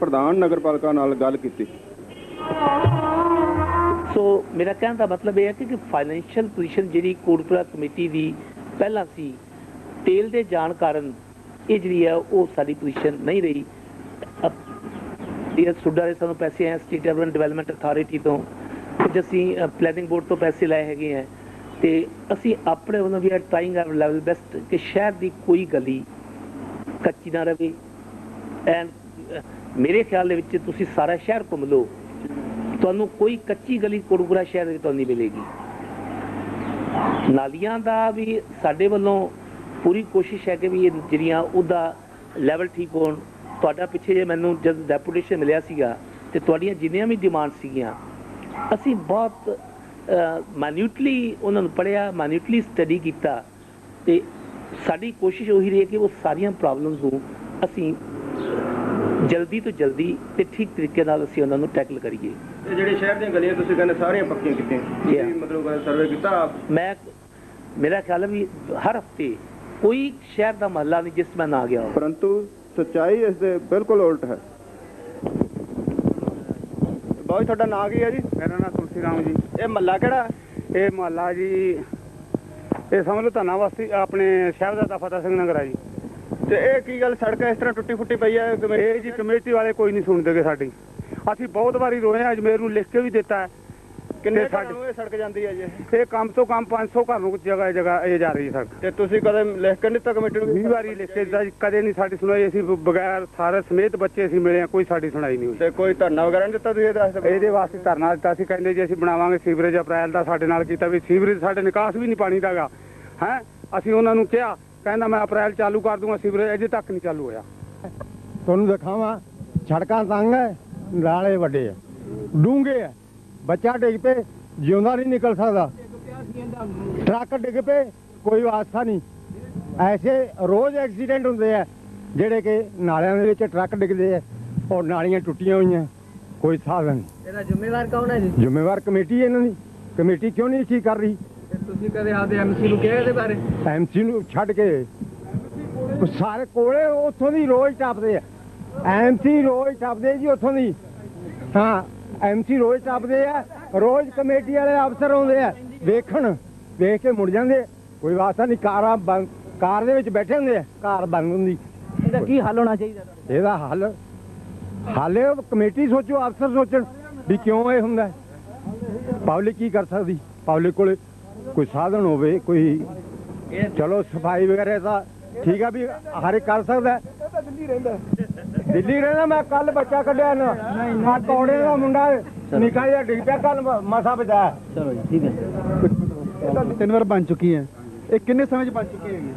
Speaker 3: ਪ੍ਰਧਾਨ ਨਗਰਪਾਲਿਕਾ ਨਾਲ ਗੱਲ ਕੀਤੀ।
Speaker 7: ਸੋ ਮੇਰਾ ਕਹਿਣ ਦਾ ਮਤਲਬ ਇਹ ਹੈ ਕਿ ਫਾਈਨੈਂਸ਼ੀਅਲ ਪੋਜੀਸ਼ਨ ਜਿਹੜੀ ਕੋਟਪੁਰਾ ਕਮੇਟੀ ਦੀ ਪਹਿਲਾਂ ਸੀ, ਤੇਲ ਦੇ ਜਾਣ ਕਾਰਨ ਇਹ ਜਿਹੜੀ ਹੈ, ਉਹ ਸਾਡੀ ਪੋਜੀਸ਼ਨ ਨਹੀਂ ਰਹੀ। ਇਹ ਸੁਡਾ ਦੇ ਸਾਨੂੰ ਪੈਸੇ ਆਏ ਸਟੇਟ ਅਰਬਨ ਡਿਵੈਲਪਮੈਂਟ ਅਥਾਰਟੀ ਤੋਂ। ਕੁਝ ਅਸੀਂ ਪਲੈਨਿੰਗ ਬੋਰਡ ਤੋਂ ਪੈਸੇ ਲਏ ਹੈਗੇ ਆ ਤੇ ਅਸੀਂ ਆਪਣੇ ਵੱਲੋਂ we are trying our level best ਕਿ ਸ਼ਹਿਰ ਦੀ ਕੋਈ ਗਲੀ ਕੱਚੀ ਨਾ ਰਹੇ। ਐਂਡ ਮੇਰੇ ਖਿਆਲ ਦੇ ਵਿੱਚ ਤੁਸੀਂ ਸਾਰਾ ਸ਼ਹਿਰ ਘੁੰਮ ਲਓ। ਤੁਹਾਨੂੰ ਕੋਈ ਕੱਚੀ ਗਲੀ ਕੋਟਕਪੂਰਾ ਸ਼ਹਿਰ ਦੇ ਤੁਹਾਨੂੰ ਨਹੀਂ ਮਿਲੇਗੀ। ਨਾਲੀਆਂ ਦਾ ਵੀ ਸਾਡੇ ਵੱਲੋਂ ਪੂਰੀ ਕੋਸ਼ਿਸ਼ ਹੈ ਕਿ ਵੀ ਇਹ ਜਿਹੜੀਆਂ ਉਹਦਾ ਲੈਵਲ ਠੀਕ ਹੋਣ। ਤੁਹਾਡਾ ਪਿੱਛੇ ਜੇ ਮੈਨੂੰ ਜਦ ਡੈਪੂਟੇਸ਼ਨ ਮਿਲਿਆ ਸੀਗਾ ਤੇ ਤੁਹਾਡੀਆਂ ਜਿੰਨੀਆਂ ਵੀ ਡਿਮਾਂਡ ਸੀਗੀਆਂ, ਅਸੀਂ ਬਹੁਤ ਮਾਈਨਿਊਟਲੀ ਉਹਨਾਂ ਨੂੰ ਪੜਿਆ ਮਾਈਨਿਊਟਲੀ ਸਟੱਡੀ ਕੀਤਾ ਤੇ ਸਾਡੀ ਕੋਸ਼ਿਸ਼ ਉਹੀ ਰਹੀ ਕਿ ਉਹ ਸਾਰੀਆਂ ਪ੍ਰੋਬਲਮਸ ਨੂੰ ਅਸੀਂ ਜਲਦੀ ਤੋਂ ਜਲਦੀ ਤੇ ਠੀਕ ਤਰੀਕੇ ਨਾਲ ਅਸੀਂ ਉਹਨਾਂ ਨੂੰ ਟੈਕਲ ਕਰੀਏ।
Speaker 9: ਇਹ ਜਿਹੜੇ ਸ਼ਹਿਰ ਦੀਆਂ ਗਲੀਆਂ ਤੁਸੀਂ ਕਹਿੰਦੇ ਸਾਰੀਆਂ ਪੱਕੀਆਂ ਕੀਤੀਆਂ। ਤੁਸੀਂ. ਮਤਲਬ ਸਰਵੇ ਕੀਤਾ ਆਪ?
Speaker 7: ਮੈਂ ਮੇਰਾ ਖਿਆਲ ਹੈ ਵੀ ਹਰ ਹਫ਼ਤੇ ਕੋਈ ਸ਼ਹਿਰ ਦਾ ਮਹੱਲਾ ਨਹੀਂ ਜਿਸ ਮੈਂ ਨਾ ਗਿਆ
Speaker 3: ਪਰੰਤੂ ਸੱਚਾਈ ਇਸ ਦੇ ਬਿਲਕੁਲ ਉਲਟ ਹੈ।
Speaker 9: ਬਾਈ ਤੁਹਾਡਾ ਨਾਂ ਕੀ ਹੈ ਜੀ?
Speaker 10: ਮੇਰਾ ਨਾਮ ਤੁਲਸੀ ਰਾਮ ਜੀ।
Speaker 9: ਇਹ ਮੱਲਾ ਕਿਹੜਾ?
Speaker 10: ਇਹ ਮੁਹੱਲਾ ਜੀ ਇਹ ਸਮਝ ਲਓ ਧੰਨਾ ਵਾਸੀ ਆਪਣੇ ਸ਼ਹਿਰ ਦਾ ਫਤਿਹ ਸਿੰਘ ਨਗਰ ਆ ਜੀ।
Speaker 9: ਤੇ ਇਹ ਕੀ ਗੱਲ ਸੜਕ ਇਸ ਤਰ੍ਹਾਂ ਟੁੱਟੀ ਫੁੱਟੀ ਪਈ ਹੈ
Speaker 10: ਇਹ ਜੀ ਕਮੇਟੀ ਵਾਲੇ ਕੋਈ ਨਹੀਂ ਸੁਣਦੇਗੇ ਸਾਡੀ। ਅਸੀਂ ਬਹੁਤ ਵਾਰੀ ਰੋਏ ਆ ਅਜਮੇਰ ਨੂੰ ਲਿਖ ਕੇ ਵੀ ਦਿੱਤਾ ਹੈ।
Speaker 9: ਕਿੰਨੇ ਘਰਾਂ
Speaker 10: ਸਾਡੀ-
Speaker 9: ਨੂੰ ਇਹ ਸੜਕ ਜਾਂਦੀ ਹੈ ਜੀ?
Speaker 10: ਇਹ ਕਮ ਤੋਂ ਕਮ 500 ਘਰ ਨੂੰ ਜਗ੍ਹਾ ਜਗ੍ਹਾ ਇਹ ਜਾ ਰਹੀ ਹੈ ਸੜਕ।
Speaker 9: ਤੇ ਤੁਸੀਂ ਕਦੇ ਲਿਖ ਕੇ ਨਹੀਂ ਦਿੱਤਾ ਕਮੇਟੀ ਨੂੰ?
Speaker 10: 20 ਵਾਰੀ ਲਿਖ ਕੇ ਦਿੱਤਾ ਕਦੇ ਨਹੀਂ ਸਾਡੀ ਸੁਣਾਈ। ਅਸੀਂ ਬਗੈਰ ਸਾਰੇ ਸਮੇਤ ਬੱਚੇ ਅਸੀਂ ਮਿਲੇ ਆ ਕੋਈ ਸਾਡੀ ਸੁਣਾਈ ਨਹੀਂ
Speaker 9: ਤੇ ਕੋਈ ਧਰਨਾ ਵਗੈਰਾ ਨਹੀਂ ਦਿੱਤਾ ਤੁਸੀਂ ਵਾਸਤੇ?
Speaker 10: ਇਹਦੇ ਵਾਸਤੇ ਧਰਨਾ ਦਿੱਤਾ ਸੀ ਕਹਿੰਦੇ ਜੀ ਅਸੀਂ ਬਣਾਵਾਂਗੇ ਸੀਵਰੇਜ ਅਪ੍ਰੈਲ ਦਾ ਸਾਡੇ ਨਾਲ ਕੀਤਾ ਵੀ ਸੀਵਰੇਜ ਸਾਡੇ ਨਿਕਾਸ ਵੀ ਨਹੀਂ ਪਾਣੀ ਦਾਗਾ ਹੈ? ਅਸੀਂ ਉਹਨਾਂ ਨੂੰ ਕਿਹਾ ਕਹਿੰਦਾ ਮੈਂ ਅਪ੍ਰੈਲ ਚਾਲੂ ਕਰ ਦੂੰਗਾ ਸੀਵਰੇਜ ਅਜੇ ਤੱਕ ਨਹੀਂ ਚਾਲੂ ਹੋਇਆ।
Speaker 11: ਤੁਹਾਨੂੰ ਦਿਖਾਵਾਂ ਸੜਕਾਂ ਤੰਗ ਹੈ ਨਾਲੇ ਵੱਡੇ ਆ ਡੂੰਘੇ ਆ ਬੱਚਾ ਡਿੱਗ ਪਏ ਜਿਉਂਦਾ ਨਹੀਂ ਨਿਕਲ ਸਕਦਾ। ਟਰੱਕ ਡਿੱਗ ਪਏ ਕੋਈ ਵਾਸਤਾ ਨਹੀਂ। ਐਸੇ ਰੋਜ਼ ਐਕਸੀਡੈਂਟ ਹੁੰਦੇ ਆ ਜਿਹੜੇ ਕਿ ਨਾਲਿਆਂ ਦੇ ਵਿੱਚ ਟਰੱਕ ਡਿੱਗਦੇ ਆ ਔਰ ਨਾਲੀਆਂ ਟੁੱਟੀਆਂ ਹੋਈਆਂ ਕੋਈ ਸਾਧਨ
Speaker 4: ਇਹਦਾ ਜ਼ਿੰਮੇਵਾਰ ਕੌਣ ਹੈ ਜੀ?
Speaker 11: ਜ਼ਿੰਮੇਵਾਰ ਕਮੇਟੀ ਹੈ ਇਹਨਾਂ ਦੀ। ਕਮੇਟੀ ਕਿਉਂ ਨਹੀਂ ਠੀਕ ਕਰ ਰਹੀ?
Speaker 4: ਤੁਸੀਂ ਕਦੇ ਆਪਦੇ ਐਮਸੀ ਨੂੰ ਕਿਹਾ ਇਹਦੇ ਬਾਰੇ?
Speaker 11: ਐਮਸੀ ਨੂੰ ਛੱਡ ਕੇ? ਉਹ ਸਾਰੇ ਕੋਲੇ ਉੱਥੋਂ ਦੀ ਰੋਜ਼ ਟੱਪਦੇ ਆ। ਐਮਸੀ ਰੋਜ਼ ਟੱਪਦੇ ਜੀ ਉੱਥੋਂ ਦੀ। ਹਾਂ ਐਮਸੀ ਰੋਜ਼ ਟੱਪਦੇ ਆ। ਰੋਜ਼ ਕਮੇਟੀ ਵਾਲੇ ਅਫਸਰ ਆਉਂਦੇ ਆ। ਵੇਖਣ ਵੇਖ ਕੇ ਮੁੜ ਜਾਂਦੇ। ਕੋਈ ਵਾਸਤਾ ਨਹੀਂ ਕਾਰਾਂ ਬੰਦ ਕਾਰ ਦੇ ਵਿੱਚ ਬੈਠੇ ਹੁੰਦੇ ਆ। ਕਾਰ ਬੰਦ ਹੁੰਦੀ।
Speaker 4: ਇਹਦਾ ਕੀ ਹੱਲ ਹੋਣਾ ਚਾਹੀਦਾ?
Speaker 11: ਇਹਦਾ ਹੱਲ ਹਾਲੇ ਕਮੇਟੀ ਸੋਚੋ ਅਫਸਰ ਸੋਚਣ ਵੀ ਕਿਉਂ ਇਹ ਹੁੰਦਾ? ਪਬਲਿਕ ਕੀ ਕਰ ਸਕਦੀ? ਪਬਲਿਕ ਕੋਲੇ ਕੋਈ ਸਾਧਨ ਹੋਵੇ ਕੋਈ ਚਲੋ ਸਫ਼ਾਈ ਵਗੈਰਾ ਤਾਂ ਠੀਕ ਆ ਵੀ ਹਰ ਇੱਕ ਕਰ ਸਕਦਾ ਹੈ। ਦਿੱਲੀ ਰਹਿੰਦਾ ਮੈਂ ਕੱਲ ਬੱਚਾ ਕੱਢਿਆ ਨਾ। ਆ ਕੌੜੇ ਦਾ ਮੁੰਡਾ ਨਿਕਾ ਡਿੱਗ ਪਿਆ ਕੱਲ ਮਸਾ ਬਚਾਇਆ।
Speaker 4: ਚਲੋ ਜੀ ਠੀਕ ਹੈ।
Speaker 10: ਤਿੰਨ ਵਾਰ ਬਣ ਚੁੱਕੀ ਹੈ। ਇਹ ਕਿੰਨੇ ਸਮੇਂ 'ਚ ਬਣ ਚੁੱਕੀ ਹੈਗੀ?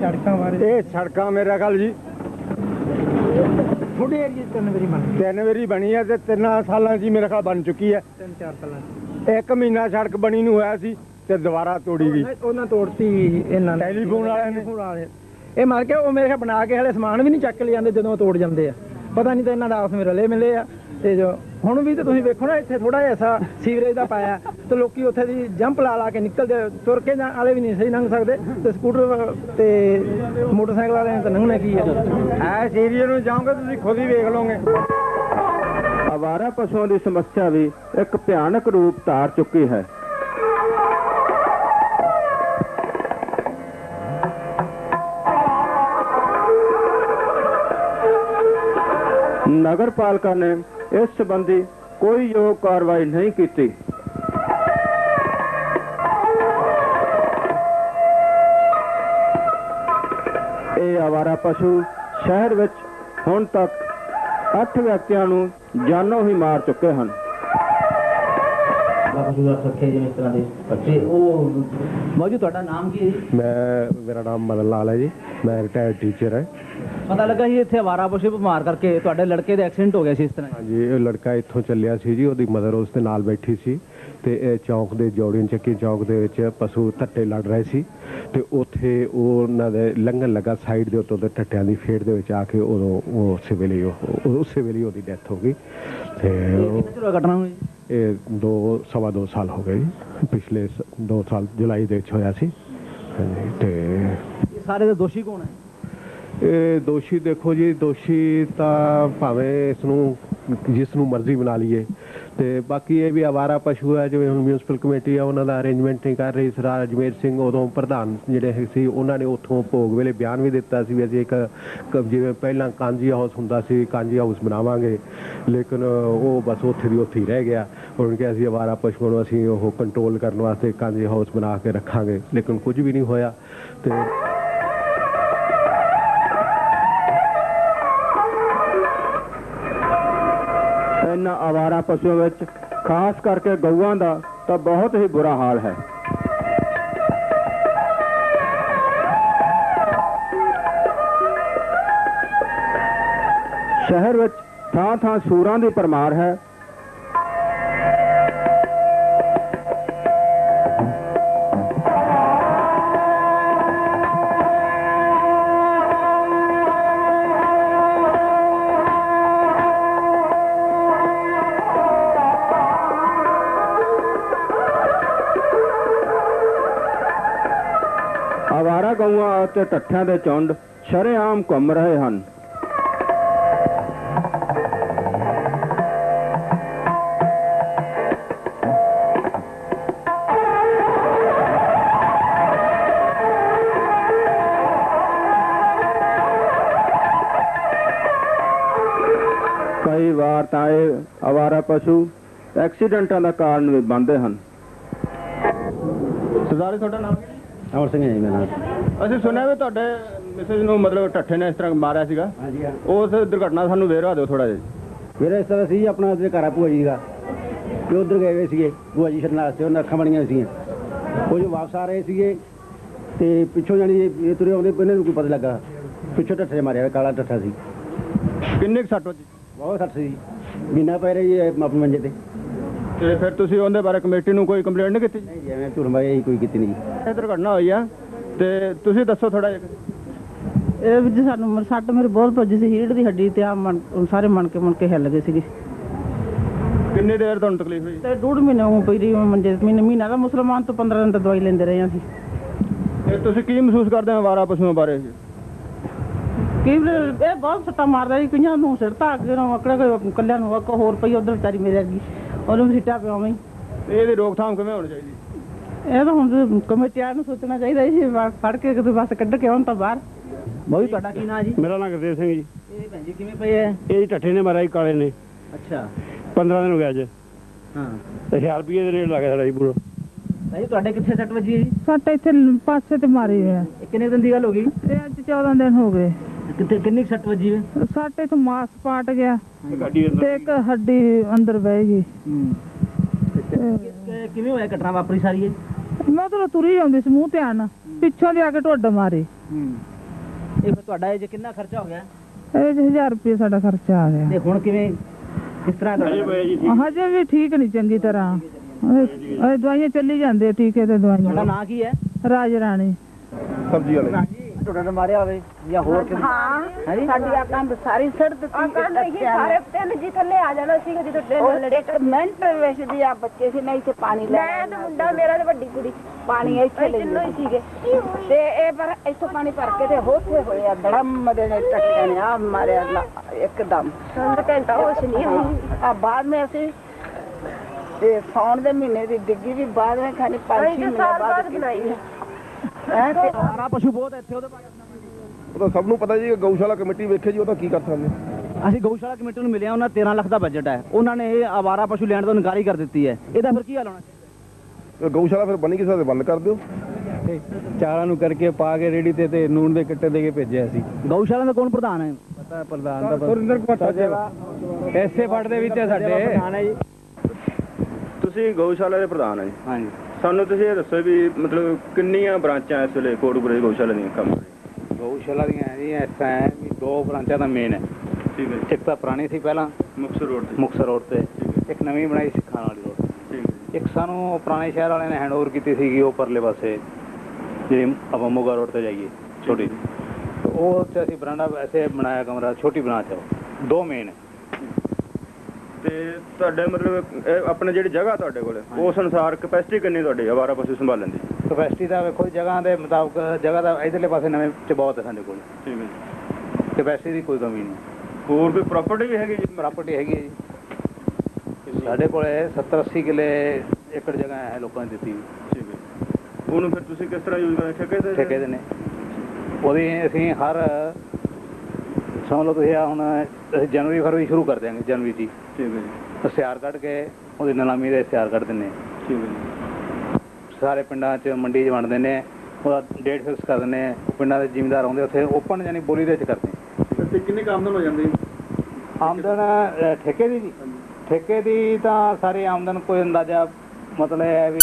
Speaker 4: ਸੜਕਾਂ ਬਾਰੇ।
Speaker 11: ਇਹ ਸੜਕਾਂ ਮੇਰਾ ਗੱਲ ਜੀ।
Speaker 4: ਥੋੜੇ ਏਰੀਏ ਤਿੰਨ ਵਾਰੀ ਬਣ
Speaker 11: ਤਿੰਨ ਵਾਰੀ ਬਣੀ ਹੈ ਤੇ ਤਿੰਨਾਂ ਸਾਲਾਂ 'ਚ ਮੇਰੇ ਖਿਆਲ ਬਣ ਚੁੱਕੀ ਹੈ।
Speaker 4: ਤਿੰਨ ਚਾਰ ਸਾਲਾਂ
Speaker 11: ਇੱਕ ਮਹੀਨਾ ਸੜਕ ਬਣੀ ਨੂੰ ਹੋਇਆ ਸੀ ਤੇ ਦੁਬਾਰਾ ਤੋੜੀ ਗਈ।
Speaker 4: ਉਹਨਾਂ ਤੋੜਤੀ ਇਹਨਾਂ ਨੇ।
Speaker 11: ਟੈਲੀਫੋਨ ਵਾਲਿਆਂ ਨੇ।
Speaker 4: ਟੈਲੀਫੋਨ ਵਾਲੇ ਇਹ ਮਾਰ ਕੇ ਉਹ ਮੇਰੇ ਖਿਆਲ ਬਣਾ ਕੇ ਹਲੇ ਸਮਾਨ ਵੀ ਨਹੀਂ ਚੱਕ ਲੈ ਜਾਂਦੇ ਜਦੋਂ ਤੋੜ ਜਾਂਦੇ ਆ। ਪਤਾ ਨਹੀਂ ਤਾਂ ਇਹਨਾਂ ਦਾ ਆਪਸ ਵਿੱਚ ਰਲੇ ਮਿਲੇ ਆ। ਤੇ ਜੋ ਹੁਣ ਵੀ ਤੇ ਤੁਸੀਂ ਵੇਖੋ ਨਾ ਇੱਥੇ ਥੋੜਾ ਜਿਹਾ ਐਸਾ ਸੀਵਰੇਜ ਦਾ ਪਾਇਆ ਤੇ ਲੋਕੀ ਉੱਥੇ ਦੀ ਜੰਪ ਲਾ ਲਾ ਕੇ ਨਿਕਲਦੇ ਤੁਰ ਕੇ ਜਾਣ ਵਾਲੇ ਵੀ ਨਹੀਂ ਸਹੀ ਲੰਘ ਸਕਦੇ। ਤੇ ਸਕੂਟਰ ਤੇ ਮੋਟਰਸਾਈਕਲ ਵਾਲਿਆਂ ਨੇ ਤਾਂ ਲੰਘਣਾ ਕੀ ਆ?
Speaker 11: ਐਸ ਏਰੀਏ ਨੂੰ ਜਾਓਗੇ ਤੁਸੀਂ ਖੁਦ ਹੀ ਵੇਖ ਲਓਗੇ।
Speaker 3: ਆਵਾਰਾ ਪਸ਼ੂਆਂ ਦੀ ਸਮੱਸਿਆ ਵੀ ਇੱਕ ਭਿਆਨਕ ਰੂਪ ਧਾਰ ਚੁੱਕੀ ਹੈ। ਨਗਰ ਪਾਲਿਕਾ ਨੇ ਇਸ ਸੰਬੰਧੀ ਕੋਈ ਯੋਗ ਕਾਰਵਾਈ ਨਹੀਂ ਕੀਤੀ। ਇਹ ਆਵਾਰਾ ਪਸ਼ੂ ਸ਼ਹਿਰ ਵਿੱਚ ਹੁਣ ਤੱਕ 8 ਵਿਅਕਤੀਆਂ ਨੂੰ ਜਾਨੋਂ ਹੀ ਮਾਰ ਚੁੱਕੇ ਹਨ।
Speaker 4: ਮੌਜੂ ਤੁਹਾਡਾ ਨਾਮ ਕੀ ਹੈ ਜੀ?
Speaker 11: ਮੈਂ ਮੇਰਾ ਨਾਮ ਮਦਨ ਲਾਲ ਹੈ ਜੀ। ਮੈਂ ਰਿਟਾਇਰਡ ਟੀਚਰ ਹੈ।
Speaker 4: ਪਤਾ ਲੱਗਾ ਸੀ ਇੱਥੇ ਆਵਾਰਾ ਪਸ਼ੂ ਬਿਮਾਰ ਕਰਕੇ ਤੁਹਾਡੇ ਲੜਕੇ ਦਾ ਐਕਸੀਡੈਂਟ ਹੋ ਗਿਆ ਸੀ ਇਸ ਤਰ੍ਹਾਂ।
Speaker 11: ਹਾਂਜੀ ਇਹ ਲੜਕਾ ਇੱਥੋਂ ਚੱਲਿਆ ਸੀ ਜੀ ਉਹਦੀ ਮਦਰ ਉਸ ਦੇ ਨਾਲ ਬੈਠੀ ਸੀ ਤੇ ਇਹ ਚੌਂਕ ਦੇ ਜੋੜੀਆਂ ਚੱਕੀ ਚੌਂਕ ਦੇ ਵਿੱਚ ਪਸ਼ੂ ਧੱਟੇ ਲੜ ਰਹੇ ਸੀ। ਤੇ ਉੱਥੇ ਉਹ ਉਹਨਾਂ ਦੇ ਲੰਘਣ ਲੱਗਾ ਸਾਈਡ ਦੇ ਉੱਤੋਂ ਦੇ ਟੱਟਿਆਂ ਦੀ ਫੇਟ ਦੇ ਵਿੱਚ ਆ ਕੇ ਉਦੋਂ ਉਹ ਉਸੇ ਵੇਲੇ ਉਹ ਉਸੇ ਵੇਲੇ ਉਹਦੀ ਡੈਥ ਹੋ ਗਈ। ਤੇ ਉਹ-
Speaker 4: ਘਟਨਾ ਹੋਈ?
Speaker 11: ਇਹ ਦੋ ਸਵਾ ਦੋ ਸਾਲ ਹੋ ਗਏ ਪਿਛਲੇ 2 ਸਾਲ ਜੁਲਾਈ ਦੇ ਵਿੱਚ ਹੋਇਆ ਸੀ। ਤੇ
Speaker 4: ਸਾਰੇ ਦੇ ਦੋਸ਼ੀ ਕੌਣ ਹੈ?
Speaker 11: ਇਹ ਦੋਸ਼ੀ ਦੇਖੋ ਜੀ ਦੋਸ਼ੀ ਤਾਂ ਭਾਵੇਂ ਇਸ ਨੂੰ ਜਿਸ ਨੂੰ ਮਰਜ਼ੀ ਬਣਾ ਲਈਏ।
Speaker 12: ਤੇ ਬਾਕੀ ਇਹ ਵੀ ਆਵਾਰਾ ਪਸ਼ੂ ਹੈ ਜਿਵੇਂ ਹੁਣ ਮਿਊਨਿਸਪਲ ਕਮੇਟੀ ਆ, ਉਹਨਾਂ ਦਾ ਅਰੇਂਜਮੈਂਟ ਨਹੀਂ ਕਰ ਰਹੀ ਸਰਦਾਰ ਅਜਮੇਰ ਸਿੰਘ ਉਦੋਂ ਪ੍ਰਧਾਨ ਜਿਹੜੇ ਸੀ, ਉਹਨਾਂ ਨੇ ਉੱਥੋਂ ਭੋਗ ਵੇਲੇ ਬਿਆਨ ਵੀ ਦਿੱਤਾ ਸੀ ਵੀ ਅਸੀਂ ਇੱਕ ਕ- ਜਿਵੇਂ ਪਹਿਲਾਂ ਕਾਂਜੀ ਹਾਊਸ ਹੁੰਦਾ ਸੀ, ਕਾਂਜੀ ਹਾਊਸ ਬਣਾਵਾਂਗੇ, ਲੇਕਿਨ ਉਹ ਬਸ ਉੱਥੇ ਦੀ ਉੱਥੇ ਹੀ ਰਹਿ ਗਿਆ। ਹੁਣ ਕਿ ਅਸੀਂ ਆਵਾਰਾ ਪਸ਼ੂਆਂ ਨੂੰ ਅਸੀਂ ਉਹ ਕੰਟਰੋਲ ਕਰਨ ਵਾਸਤੇ ਕਾਂਜੀ ਹਾਊਸ ਬਣਾ ਕੇ ਰੱਖਾਂਗੇ, ਲੇਕਿਨ ਕੁਝ ਵੀ ਨਹੀਂ ਹੋਇਆ ਤੇ
Speaker 3: ਇਹਨਾਂ ਆਵਾਰਾ ਪਸ਼ੂਆਂ ਵਿੱਚ, ਖਾਸ ਕਰਕੇ ਗਊਆਂ ਦਾ, ਤਾਂ ਬਹੁਤ ਹੀ ਬੁਰਾ ਹਾਲ ਹੈ। ਸ਼ਹਿਰ ਵਿੱਚ ਥਾਂ ਥਾਂ ਸੂਰਾਂ ਦੀ ਪਰਮਾਰ ਹੈ। ਗਊਆਂ ਟੱਠਿਆਂ ਦੇ ਝੁੰਡ ਸ਼ਰੇਆਮ ਘੁੰਮ ਰਹੇ ਹਨ। ਕਈ ਵਾਰ ਤਾਂ ਇਹ ਆਵਾਰਾ ਪਸ਼ੂ ਐਕਸੀਡੈਂਟਾਂ ਦਾ ਕਾਰਨ ਵੀ ਬਣਦੇ ਹਨ। ਸਰਦਾਰ ਤੁਹਾਡਾ ਨਾਮ
Speaker 13: ਅਮਰ ਸਿੰਘ ਜੀ ਮੇਰਾ ਨਾਮ
Speaker 3: ਅਸੀਂ ਸੁਣਿਆ ਵੀ ਤੁਹਾਡੇ ਮਿਸਿਸ ਨੂੰ ਮਤਲਬ ਠੱਠੇ ਨੇ ਇਸ ਤਰ੍ਹਾਂ ਮਾਰਿਆ ਸੀਗਾ।
Speaker 13: ਹਾਂਜੀ ਹਾਂ।
Speaker 3: ਉਸ ਦੁਰਘਟਨਾ ਸਾਨੂੰ ਵੇਰਵਾ ਦਿਓ ਥੋੜਾ ਜਿਹਾ।
Speaker 13: ਮੇਰਾ ਇਸ ਤਰ੍ਹਾਂ ਸੀ ਆਪਣਾ ਉਹਦੇ ਘਰ ਆ ਭੂਆ ਜੀ ਦਾ। ਤੇ ਉਧਰ ਗਏ ਹੋਏ ਸੀਗੇ ਭੂਆ ਜੀ ਛੱਡਣ ਵਾਸਤੇ ਉਹਨਾਂ ਅੱਖਾਂ ਬਣੀਆਂ ਸੀਗੀਆਂ। ਉਹ ਜੋ ਵਾਪਸ ਆ ਰਹੇ ਸੀਗੇ ਤੇ ਪਿੱਛੋਂ ਜਾਣੀ ਇਹ ਇਹ ਤੁਰੇ ਆਉਂਦੇ ਪਹਿਲੇ ਨੂੰ ਕੋਈ ਪਤਾ ਲੱਗਾ। ਪਿੱਛੋਂ ਢੱਠੇ ਮਾਰਿਆ ਕਾਲਾ ਢੱਠਾ ਸੀ।
Speaker 3: ਕਿੰਨੇ ਕੁ ਸੱਟ ਵੱਜੀ?
Speaker 13: ਬਹੁਤ ਸੱਟ ਸੀ। ਮਹੀਨਾ ਪੈ ਰਹੀ ਹੈ ਆਪਣੇ ਮੰਜੇ ਤੇ।
Speaker 3: ਤੇ ਫਿਰ ਤੁਸੀਂ ਉਹਦੇ ਬਾਰੇ ਕਮੇਟੀ ਨੂੰ ਕੋਈ ਕੰਪਲੇਂਟ ਨਹੀਂ ਕੀਤੀ?
Speaker 13: ਨਹੀਂ ਜਿਵੇਂ ਝੂਠ ਮਾਰਿਆ ਕੋਈ ਕੀਤੀ ਨਹੀਂ
Speaker 3: ਇਹ ਦੁਰਘਟਨਾ ਹੋਈ ਆ। ਤੇ ਤੁਸੀਂ ਦੱਸੋ ਥੋੜਾ ਜਿਹਾ।
Speaker 1: ਇਹ ਵੀ ਜੀ ਸਾਨੂੰ ਸੱਟ ਮੇਰੇ ਬਹੁਤ ਭੱਜੀ ਸੀ ਹੀੜ ਦੀ ਹੱਡੀ ਤੇ ਆ ਸਾਰੇ ਮਣ ਕੇ ਮਣ ਕੇ ਹਿੱਲ ਗਏ ਸੀਗੇ।
Speaker 3: ਕਿੰਨੀ ਦੇਰ ਤੁਹਾਨੂੰ ਤਕਲੀਫ ਹੋਈ?
Speaker 1: ਤੇ ਡੂਢ ਮਹੀਨੇ ਉਹ ਪਈ ਰਹੀ ਮੈਂ ਮੰਜੇ ਤੇ। ਮਹੀਨੇ ਮਹੀਨਾ ਦਾ ਮੁਸਲਮਾਨ ਤੋਂ 15 ਦਿਨ ਤੇ ਦਵਾਈ ਲੈਂਦੇ ਰਹੇ ਅਸੀਂ।
Speaker 3: ਤੇ ਤੁਸੀਂ ਕੀ ਮਹਿਸੂਸ ਕਰਦੇ ਹੋ ਆਵਾਰਾ ਪਸ਼ੂਆਂ ਬਾਰੇ?
Speaker 1: ਕੀ ਇਹ ਬਹੁਤ ਸੱਟਾ ਮਾਰਦਾ ਜੀ ਕਈਆਂ ਨੂੰ ਸਿਰਤਾ ਅੱਗੇ ਨੂੰ ਅਕੜਾ ਕੋਈ ਕੱਲਿਆਂ ਨੂੰ ਇੱਕ ਹੋਰ ਪਈ ਉਧਰ ਵਿਚਾਰੀ ਮੇਰੇ ਅੱਗੇ। ਉਹਨੂੰ ਸਿੱਟਾ ਪਿਆ ਉਵੇਂ ਹੀ
Speaker 3: ਤੇ ਇਹਦੀ ਰੋਕਥਾਮ ਕਿਵੇਂ ਹੋਣੀ ਚਾਹੀਦੀ?
Speaker 1: ਇਹ ਤਾਂ ਹੁਣ ਕਮੇਟੀਆਂ ਨੂੰ ਸੋਚਣਾ ਚਾਹੀਦਾ ਜੀ ਫੜ ਕੇ ਕਿਤੇ ਬਸ ਕੱਢ ਕੇ ਆਉਣ ਤਾਂ ਬਾਹਰ।
Speaker 13: ਬਹੁਤ ਤੁਹਾਡਾ ਕੀ ਨਾਂ ਜੀ?
Speaker 14: ਮੇਰਾ ਨਾਮ ਗੁਰਦੇਵ ਸਿੰਘ ਜੀ।
Speaker 13: ਇਹ ਭੈਣ ਜੀ ਕਿਵੇਂ ਪਏ ਹੈ
Speaker 14: ਇਹ ਜੀ ਢੱਠੇ ਨੇ ਮਾਰਿਆ ਜੀ ਕਾਲੇ ਨੇ।
Speaker 13: ਅੱਛਾ।
Speaker 14: 15 ਦਿਨ ਹੋ ਗਏ ਅੱਜ।
Speaker 13: ਹਾਂ।
Speaker 14: ਤੇ 1000 ਰੁਪਏ ਦੇ ਰੇਟ ਲੱਗ ਗਿਆ ਸਾਡਾ ਜੀ ਪੂਰਾ।
Speaker 13: ਭਾਈ ਤੁਹਾਡੇ ਕਿੱਥੇ ਸੱਟ ਵੱਜੀ ਹੈ ਜੀ?
Speaker 15: ਸੱਟ ਇੱਥੇ ਪਾਸੇ ਤੇ ਮਾਰੀ ਹੈ।
Speaker 13: ਇਹ ਕਿੰਨੇ ਦਿਨ ਦੀ ਗੱਲ ਹੋ ਗਈ?
Speaker 15: ਇਹ ਅੱਜ 14 ਦਿਨ ਹੋ ਗਏ।
Speaker 13: ਕਿੱਥੇ ਕਿੰਨੀ ਕੁ ਸੱਟ ਵੱਜੀ ਹੈ
Speaker 15: ਸੱਟ ਇੱਥੇ ਮਾਸ ਪਾਟ ਗਿਆ
Speaker 14: ਗੱਡੀ
Speaker 15: ਤੇ ਇੱਕ ਹੱਡੀ ਅੰਦਰ ਬਹਿ ਗਈ।
Speaker 13: ਕਿ- ਕਿਵੇਂ ਹੋਇਆ ਘਟਨਾ ਵਾਪਰੀ ਸਾਰੀ ਇਹ?
Speaker 15: ਮੈਂ ਤਾਂ ਤੁਰੀ ਆਉਂਦੀ ਸੀ ਮੂੰਹ ਧਿਆਨ ਪਿੱਛੋਂ ਦੀ ਆ ਕੇ ਢੁੱਡ ਮਾਰੀ।
Speaker 13: ਇਹ ਫਿਰ ਤੁਹਾਡਾ ਇਹ ਜੇ ਕਿੰਨਾ ਖਰਚਾ ਹੋ ਗਿਆ?
Speaker 15: ਇਹ 1000 ਰੁਪਏ ਸਾਡਾ ਖਰਚਾ ਆ ਗਿਆ।
Speaker 13: ਤੇ ਹੁਣ ਕਿਵੇਂ ਕਿਸ ਤਰ੍ਹਾਂ ਤੁਹਾਡਾ
Speaker 15: ਹਜੇ ਵੀ ਠੀਕ। ਨਹੀਂ ਚੰਗੀ ਤਰ੍ਹਾਂ। ਇਹ ਇਹ ਦਵਾਈਆਂ ਚੱਲੀ ਜਾਂਦੇ ਟੀਕੇ ਤੇ
Speaker 13: ਤੁਹਾਡਾ
Speaker 15: ਦਵਾਈਆਂ
Speaker 13: ਨਾਂ ਕੀ ਹੈ?
Speaker 15: ਰਾਜ ਰਾਣੀ।
Speaker 3: ਸਬਜ਼ੀ ਵਾਲੇ।
Speaker 13: ਤੁਹਾਡਾ ਨਾਲ ਮਾਰਿਆ ਹੋਵੇ ਜਾਂ ਹੋਰ ਕਿਸੇ
Speaker 16: ਹਾਂ। ਸਾਡੀ ਆ ਕੰਧ ਸਾਰੀ ਸੜ ਦਿੱਤੀ ਸਾਰੇ ਤਿੰਨ ਜੀ ਥੱਲੇ ਆ ਜਾਣਾ ਸੀਗਾ ਜਦੋਂ ਟ੍ਰੇਨ ਇੱਕ ਮਿੰਟ ਵਿੱਚ ਦੀ ਆ ਬੱਚੇ ਸੀ ਨਹੀਂ ਤੇ ਪਾਣੀ ਲੈ ਮੈਂ ਤੇ ਮੁੰਡਾ ਮੇਰਾ ਤੇ ਵੱਡੀ ਕੁੜੀ ਪਾਣੀ ਇੱਥੇ ਲੈ ਹੀ ਸੀਗੇ। ਤੇ ਇਹ ਪਰ ਇੱਥੋਂ ਪਾਣੀ ਭਰ ਕੇ ਤੇ ਹੋਥੇ ਹੋਏ ਆ ਧੜਮ ਦੇ ਨੇ ਟੱਕਿਆ ਨੇ ਆ ਮਾਰਿਆ ਲਾ- ਇੱਕਦਮ। ਸੰਦ ਘੰਟਾ ਹੋਸ਼ ਨਹੀਂ ਹੋਈ ਆ ਬਾਅਦ ਵਿੱਚ ਅਸੀਂ ਤੇ ਸੌਣ ਦੇ ਮਹੀਨੇ ਦੀ ਡਿੱਗੀ ਵੀ ਬਾਅਦ ਵਿੱਚ ਖਾਣੀ ਪੰਜ ਛੇ ਮਹੀਨੇ ਬਾਅਦ ਬਣਾਈ ਹੈ ਤੇ
Speaker 13: ਸਾਰਾ ਪਸ਼ੂ ਬਹੁਤ ਹੈ ਇੱਥੇ ਉਹਦੇ ਬਾਰੇ
Speaker 17: ਉਹ ਤਾਂ ਸਭ ਨੂੰ ਪਤਾ ਜੀ ਕਿ ਗਊਸ਼ਾਲਾ ਕਮੇਟੀ ਵੇਖੇ ਜੀ ਉਹ ਤਾਂ ਕੀ ਕਰ ਸਕਦੇ?
Speaker 13: ਅਸੀਂ ਗਊਸ਼ਾਲਾ ਕਮੇਟੀ ਨੂੰ ਮਿਲਿਆ ਉਹਨਾਂ 13 ਲੱਖ ਦਾ ਬਜਟ ਹੈ। ਉਹਨਾਂ ਨੇ ਇਹ ਆਵਾਰਾ ਪਸ਼ੂ ਲੈਣ ਤੋਂ ਇਨਕਾਰੀ ਕਰ ਦਿੱਤੀ ਹੈ। ਇਹਦਾ ਫਿਰ ਕੀ ਹਾਲ ਹੋਣਾ
Speaker 17: ਤੇ ਗਊਸ਼ਾਲਾ ਫਿਰ ਬਣੀ ਕਿਸੇ ਦੇ ਬੰਦ ਕਰ ਦਿਓ।
Speaker 18: ਚਾਰਾਂ ਨੂੰ ਕਰਕੇ ਪਾ ਕੇ ਰੇੜੀ ਤੇ ਤੇ ਨੂਨ ਦੇ ਕੱਟੇ ਦੇ ਕੇ ਭੇਜਿਆ ਸੀ।
Speaker 13: ਗਊਸ਼ਾਲਾ ਦਾ ਕੌਣ ਪ੍ਰਧਾਨ ਹੈ?
Speaker 18: ਪਤਾ ਪ੍ਰਧਾਨ ਦਾ ਸੁਰਿੰਦਰ ਕੁਮਾਰ ਐਸੇ ਫੜ ਦੇ ਵਿੱਚ ਹੈ ਸਾਡੇ
Speaker 3: ਤੁਸੀਂ ਗਊਸ਼ਾਲਾ ਦੇ ਪ੍ਰਧਾਨ ਹੈ ਜੀ।
Speaker 18: ਹਾਂਜੀ।
Speaker 3: ਸਾਨੂੰ ਤੁਸੀਂ ਇਹ ਦੱਸੋ ਵੀ ਮਤਲਬ ਕਿੰਨੀਆਂ ਬ੍ਰਾਂਚਾਂ ਇਸ ਵੇਲੇ ਕੋਟਪੁਰੇ ਗਊਸ਼ਾਲਾ ਦੀਆਂ ਕੰਮ
Speaker 18: ਗਊਸ਼ਾਲਾ ਦੀਆਂ ਜੀ ਐਸਾ ਹੈ ਵੀ ਦੋ ਬ੍ਰਾਂਚਾਂ ਦਾ ਮੇਨ ਹੈ।
Speaker 3: ਠੀਕ ਹੈ
Speaker 18: ਇੱਕ ਤਾਂ ਪੁਰਾਣੀ ਸੀ ਪਹਿਲਾਂ
Speaker 3: ਮੁਕਸਰ ਰੋਡ ਤੇ।
Speaker 18: ਮੁਕਸਰ ਰੋਡ ਤੇ। ਇੱਕ ਨਵੀਂ ਬਣਾਈ ਸੀ ਖਾਨ ਵਾਲੀ ਰੋਡ।
Speaker 3: ਠੀਕ
Speaker 18: ਇੱਕ ਸਾਨੂੰ ਪੁਰਾਣੇ ਸ਼ਹਿਰ ਵਾਲਿਆਂ ਨੇ ਹੈਂਡਓਵਰ ਕੀਤੀ ਸੀਗੀ ਉਹ ਪਰਲੇ ਪਾਸੇ। ਜਿਹੜੀ ਆਪਾਂ ਮੋਗਾ ਰੋਡ ਤੇ ਜਾਈਏ ਛੋਟੀ। ਉਹ ਤੇ ਅਸੀਂ ਬਰਾਂਡਾ ਐਸੇ ਬਣਾਇਆ ਕਮਰਾ ਛੋਟੀ ਬ੍ਰਾਂਚ ਹੈ। ਦੋ ਮੇਨ ਹੈ।
Speaker 3: ਤੇ ਤੁਹਾਡੇ ਮਤਲਬ ਇਹ ਆਪਣੇ ਜਿਹੜੀ ਜਗ੍ਹਾ ਤੁਹਾਡੇ ਕੋਲ ਉਸ ਅਨੁਸਾਰ ਕਪੈਸਿਟੀ ਕਿੰਨੀ ਤੁਹਾਡੀ ਆਵਾਰਾ ਪਸ਼ੂ ਸੰਭਾਲਣ ਦੀ?
Speaker 18: ਕਪੈਸਿਟੀ ਦਾ ਵੇਖੋ ਜਗ੍ਹਾ ਦੇ ਮੁਤਾਬਕ ਜਗ੍ਹਾ ਦਾ ਇਧਰਲੇ ਪਾਸੇ ਨਵੇਂ ਚ ਬਹੁਤ ਹੈ ਸਾਡੇ ਕੋਲ।
Speaker 3: ਠੀਕ ਹੈ
Speaker 18: ਕਪੈਸਿਟੀ ਦੀ ਕੋਈ ਕਮੀ ਨਹੀਂ।
Speaker 3: ਹੋਰ ਕੋਈ ਪ੍ਰਾਪਰਟੀ ਵੀ ਹੈਗੀ ਜੀ?
Speaker 18: ਪ੍ਰਾਪਰਟੀ ਹੈਗੀ ਹੈ ਜੀ। ਸਾਡੇ ਕੋਲੇ 70 80 ਕਿੱਲੇ ਏਕੜ ਜਗ੍ਹਾ ਹੈ ਲੋਕਾਂ ਨੇ ਦਿੱਤੀ
Speaker 3: ਠੀਕ ਹੈ। ਉਹਨੂੰ ਫਿਰ ਤੁਸੀਂ ਕਿਸ ਤਰ੍ਹਾਂ ਯੂਜ਼ ਕਰਦੇ ਠੇਕੇ ਤੇ
Speaker 18: ਠੇਕੇ ਦੇ ਨੇ। ਉਹਦੀ ਅਸੀਂ ਹਰ ਸਮਝ ਲਓ ਤੁਸੀਂ ਆ ਹੁਣ ਜਨਵਰੀ ਫਰਵਰੀ ਸ਼ੁਰੂ ਕਰ ਦਿਆਂਗੇ ਜਨਵਰੀ ਦੀ।
Speaker 3: ਠੀਕ ਹੈ ਜੀ।
Speaker 18: ਹਥਿਆਰ ਕੱਢ ਕੇ ਉਹਦੀ ਨਿਲਾਮੀ ਦੇ ਹਥਿਆਰ ਕੱਢ ਦਿੰਨੇ।
Speaker 3: ਠੀਕ ਹੈ ਜੀ।
Speaker 18: ਸਾਰੇ ਪਿੰਡਾਂ 'ਚ ਮੰਡੀ 'ਚ ਵੰਡ ਦਿੰਨੇ ਆ ਉਹਦਾ ਡੇਟ ਫਿਕਸ ਕਰ ਦਿੰਨੇ ਪਿੰਡਾਂ ਦੇ ਜ਼ਿਮੀਂਦਾਰ ਆਉਂਦੇ ਉੱਥੇ ਓਪਨ ਯਾਨੀ ਬੋਲੀ ਦੇ ਵਿੱਚ ਕਰਦੇ।
Speaker 3: ਤੇ ਕਿੰਨੇ ਕੰਮ ਆਮਦਨ ਹੋ ਜਾਂਦੀ
Speaker 18: ਆਮਦਨ ਠੇਕੇ ਦੀ ਠੇਕੇ ਦੀ ਤਾਂ ਸਾਰੀ ਆਮਦਨ ਕੋਈ ਅੰਦਾਜ਼ਾ ਮਤਲਬ ਹੈ ਵੀ